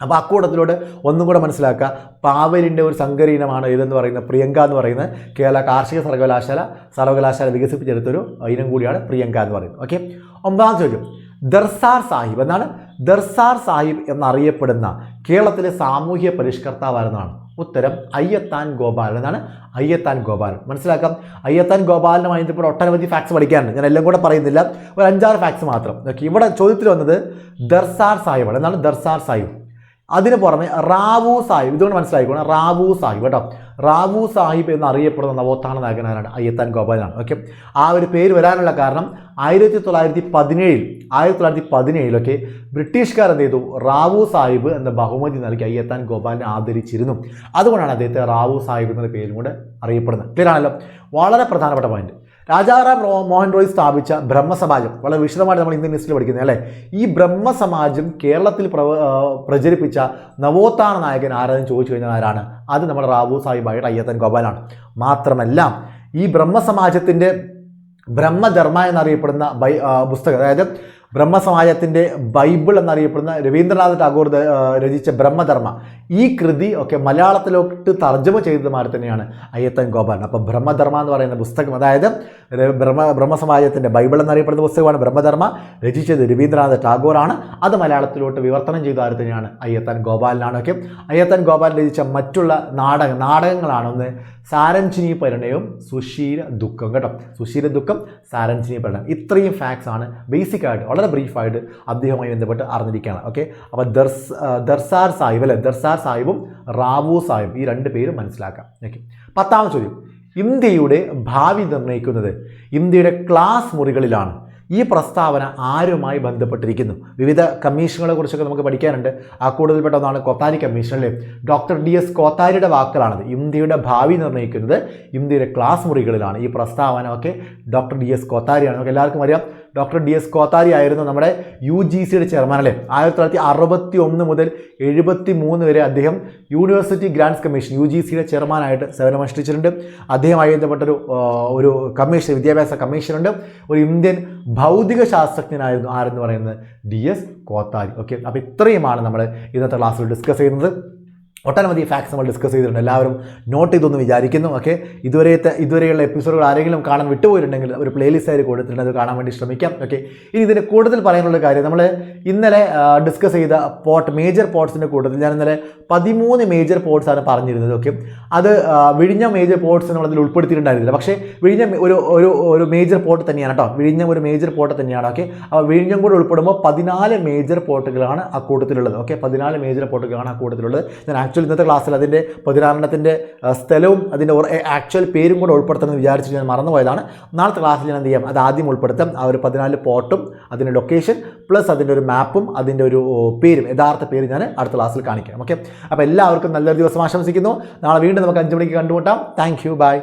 അപ്പോൾ അക്കൂട്ടത്തിലൂടെ ഒന്നും കൂടെ മനസ്സിലാക്കുക. പാവലിന്റെ ഒരു സങ്കരീനമാണ് ഇതെന്ന് പറയുന്നത്? പ്രിയങ്ക എന്ന് പറയുന്നത് കേരള കാർഷിക സർവകലാശാല സർവകലാശാല വികസിപ്പിച്ചെടുത്തൊരു ഇനം കൂടിയാണ് പ്രിയങ്ക എന്ന് പറയുന്നത് ഓക്കെ ഒമ്പതാം ചോദ്യം. ദർസാർ സാഹിബ് എന്നാണ് ദർസാർ സാഹിബ് എന്നറിയപ്പെടുന്ന കേരളത്തിലെ സാമൂഹ്യ പരിഷ്കർത്താവായിരുന്നാണ് ഉത്തരം അയ്യത്താൻ ഗോപാലൻ എന്നാണ്. അയ്യത്താൻ ഗോപാലൻ. മനസ്സിലാക്കാം? അയ്യത്താൻ ഗോപാലനുമായി ഇപ്പോൾ ഒട്ടനവധി ഫാക്ട്സ് പഠിക്കാനുണ്ട്. ഞാൻ എല്ലാം കൂടെ പറയുന്നില്ല. ഒരു അഞ്ചാറ് ഫാക്ട്സ് മാത്രം. ഓക്കെ ഇവിടെ ചോദ്യത്തിൽ വന്നത് ദർസാർ സാഹിബാണ് എന്നാണ് ദർസാർ സാഹിബ്? അതിന് പുറമെ റാവു സാഹിബ്. ഇതുകൊണ്ട് മനസ്സിലായിക്കോണം. റാവു സാഹിബ് കേട്ടോ. റാവു സാഹിബ് എന്നറിയപ്പെടുന്ന നവോത്ഥാന നായകനാണ് അയ്യത്താൻ ഗോപാലനാണ്. ഓക്കെ ആ ഒരു പേര് വരാനുള്ള കാരണം ആയിരത്തി തൊള്ളായിരത്തി പതിനേഴിൽ ആയിരത്തി തൊള്ളായിരത്തി പതിനേഴിലൊക്കെ ബ്രിട്ടീഷുകാർ എന്ത് ചെയ്തു? റാവു സാഹിബ് എന്ന ബഹുമതി നൽകി അയ്യത്താൻ ഗോപാലിനെ ആദരിച്ചിരുന്നു. അതുകൊണ്ടാണ് അദ്ദേഹത്തെ റാവു സാഹിബ് എന്ന പേരും കൂടെ അറിയപ്പെടുന്നത്. ക്ലിയർ ആണല്ലോ? വളരെ പ്രധാനപ്പെട്ട പോയിന്റ് രാജാറാം മോഹൻ റോയ് സ്ഥാപിച്ച ബ്രഹ്മസമാജം. വളരെ വിശദമായിട്ട് നമ്മൾ ഇന്ത്യൻ ഹിസ്റ്ററിൽ പഠിക്കുന്നത് അല്ലേ? ഈ ബ്രഹ്മസമാജം കേരളത്തിൽ പ്രചരിപ്പിച്ച നവോത്ഥാന നായകൻ ആരാധന ചോദിച്ചു കഴിഞ്ഞാൽ ആരാണ്? അത് നമ്മുടെ റാവു സാഹിബായിട്ട് അയ്യത്തൻ ഗോപാലാണ്. മാത്രമല്ല ഈ ബ്രഹ്മസമാജത്തിന്റെ ബ്രഹ്മധർമ്മ എന്നറിയപ്പെടുന്ന ബൈ പുസ്തകം അതായത് ബ്രഹ്മസമാജത്തിന്റെ ബൈബിൾ എന്നറിയപ്പെടുന്ന രവീന്ദ്രനാഥ് ടാഗോർ രചിച്ച ബ്രഹ്മധർമ്മ. ഈ കൃതി ഒക്കെ മലയാളത്തിലോട്ട് തർജമ ചെയ്തതുമാതിരി തന്നെയാണ് അയ്യത്തൻ ഗോപാലൻ. അപ്പോൾ ബ്രഹ്മധർമ്മ എന്ന് പറയുന്ന പുസ്തകം അതായത് ബ്രഹ്മ ബ്രഹ്മസമാജത്തിന്റെ ബൈബിൾ എന്നറിയപ്പെടുന്ന പുസ്തകമാണ് ബ്രഹ്മധർമ്മ. രചിച്ചത് രവീന്ദ്രനാഥ് ടാഗോറാണ് അത് മലയാളത്തിലോട്ട് വിവർത്തനം ചെയ്ത ആര് തന്നെയാണ് അയ്യത്തൻ ഗോപാലനാണ് ഒക്കെ. അയ്യത്തൻ ഗോപാലൻ രചിച്ച മറ്റുള്ള നാടക നാടകങ്ങളാണ് ഒന്ന് സാരഞ്ചിനി പരിണയവും സുശീല ദുഃഖം കേട്ടോ. സുശീല ദുഃഖം സാരഞ്ചിനി പരിണയം. ഇത്രയും ഫാക്ട്സ് ആണ് ബേസിക്കായിട്ട് വളരെ ബ്രീഫായിട്ട് അദ്ദേഹവുമായി ബന്ധപ്പെട്ട് അറിഞ്ഞിരിക്കുകയാണ്. ഓക്കെ അപ്പോൾ ദർസ് ദർസാർ സാഹിബ് അല്ലെ? ദർസാർ സാഹിബും റാവു സാഹിബ് ഈ രണ്ട് പേരും മനസ്സിലാക്കാം. ഓക്കെ പത്താമത് ചോദ്യം. ഇന്ത്യയുടെ ഭാവി നിർണയിക്കുന്നത് ഇന്ത്യയുടെ ക്ലാസ് മുറികളിലാണ്. ഈ പ്രസ്താവന ആരുമായി ബന്ധപ്പെട്ടിരിക്കുന്നു? വിവിധ കമ്മീഷനുകളെ കുറിച്ചൊക്കെ നമുക്ക് പഠിക്കാനുണ്ട്. ആ കൂടുതൽപ്പെട്ട ഒന്നാണ് കോത്താരി കമ്മീഷൻ അല്ലേ ഡോക്ടർ ഡി എസ് കോത്താരിയുടെ വാക്കുകളാണത്. ഇന്ത്യയുടെ ഭാവി നിർണയിക്കുന്നത് ഇന്ത്യയുടെ ക്ലാസ് മുറികളിലാണ് ഈ പ്രസ്താവന ഒക്കെ ഡോക്ടർ ഡി എസ് കോത്താരിയാണ്. നമുക്ക് എല്ലാവർക്കും അറിയാം. ഡോക്ടർ ഡി എസ് കോത്താരി ആയിരുന്നു നമ്മുടെ യു ജി സിയുടെ ചെയർമാൻ അല്ലേ? ആയിരത്തി തൊള്ളായിരത്തി അറുപത്തി ഒന്ന് മുതൽ എഴുപത്തി മൂന്ന് വരെ അദ്ദേഹം university grants commission U G സിയുടെ ചെയർമാനായിട്ട് സേവനമനുഷ്ഠിച്ചിട്ടുണ്ട്. അദ്ദേഹമായി ബന്ധപ്പെട്ടൊരു ഒരു കമ്മീഷൻ വിദ്യാഭ്യാസ കമ്മീഷനുണ്ട്. ഒരു ഇന്ത്യൻ ഭൗതിക ശാസ്ത്രജ്ഞനായിരുന്നു ആരെന്ന് പറയുന്നത് ഡി എസ് കോത്താരി. ഓക്കെ അപ്പോൾ ഇത്രയുമാണ് നമ്മൾ ഇന്നത്തെ ക്ലാസ്സിൽ ഡിസ്കസ് ചെയ്യുന്നത്. ഒട്ടനവധി ഫാക്ട്സ് നമ്മൾ ഡിസ്കസ് ചെയ്തിട്ടുണ്ട്. എല്ലാവരും നോട്ട് ചെയ്തൊന്ന് വിചാരിക്കുന്നു ഓക്കെ ഇതുവരെത്തെ ഇതുവരെയുള്ള എപ്പിസോഡുകൾ ആരെങ്കിലും കാണാൻ വിട്ടുപോയിട്ടുണ്ടെങ്കിൽ ഒരു പ്ലേലിസ്റ്റ് ആയിട്ട് കൊടുത്തിട്ടുണ്ട്. അത് കാണാൻ വേണ്ടി ശ്രമിക്കാം ഓക്കെ ഇനി ഇതിന് കൂടുതൽ പറയാനുള്ള കാര്യം നമ്മൾ ഇന്നലെ ഡിസ്കസ് ചെയ്ത പോട്ട് മേജർ പോർട്സിന്റെ കൂട്ടത്തിൽ ഞാൻ ഇന്നലെ പതിമൂന്ന് മേജർ പോർട്സ് ആണ് പറഞ്ഞിരുന്നത് ഓക്കെ അത് വിഴിഞ്ഞ മേജർ പോർട്സ് നമ്മൾ അതിൽ ഉൾപ്പെടുത്തിയിട്ടുണ്ടായിരുന്നില്ല. പക്ഷേ വിഴിഞ്ഞ ഒരു ഒരു ഒരു മേജർ പോർട്ട് തന്നെയാണ് കേട്ടോ വിഴിഞ്ഞം ഒരു മേജർ പോർട്ട് തന്നെയാണ് ഓക്കെ അപ്പോൾ വിഴിഞ്ഞം കൂടെ ഉൾപ്പെടുമ്പോൾ പതിനാല് മേജർ പോർട്ടുകളാണ് ആ കൂട്ടത്തിലുള്ളത് ഓക്കെ പതിനാല് മേജർ പോർട്ടുകളാണ് ആ കൂട്ടത്തിലുള്ളത്. ഞാൻ ആക്ച്വലി ഇന്നത്തെ ക്ലാസ്സിൽ അതിന്റെ പതിനാറെണ്ണത്തിന്റെ സ്ഥലവും അതിന്റെ ആക്ച്വൽ പേരും കൂടെ ഉൾപ്പെടുത്തണമെന്ന് വിചാരിച്ചിട്ട് ഞാൻ മറന്നുപോയതാണ്. നാളത്തെ ക്ലാസ്സിൽ ഞാൻ എന്ത് ചെയ്യാം? അത് ആദ്യം ഉൾപ്പെടുത്താം. ആ ഒരു പതിനാല് പോർട്ടും അതിന്റെ ലൊക്കേഷൻ പ്ലസ് അതിന്റെ ഒരു മാപ്പും അതിന്റെ ഒരു പേരും യഥാർത്ഥ പേര് ഞാൻ അടുത്ത ക്ലാസ്സിൽ കാണിക്കാം. ഓക്കെ അപ്പോൾ എല്ലാവർക്കും നല്ലൊരു ദിവസം ആശംസിക്കുന്നു. നാളെ വീണ്ടും നമുക്ക് അഞ്ച് മണിക്ക് കണ്ടുമുട്ടാം. Thank you by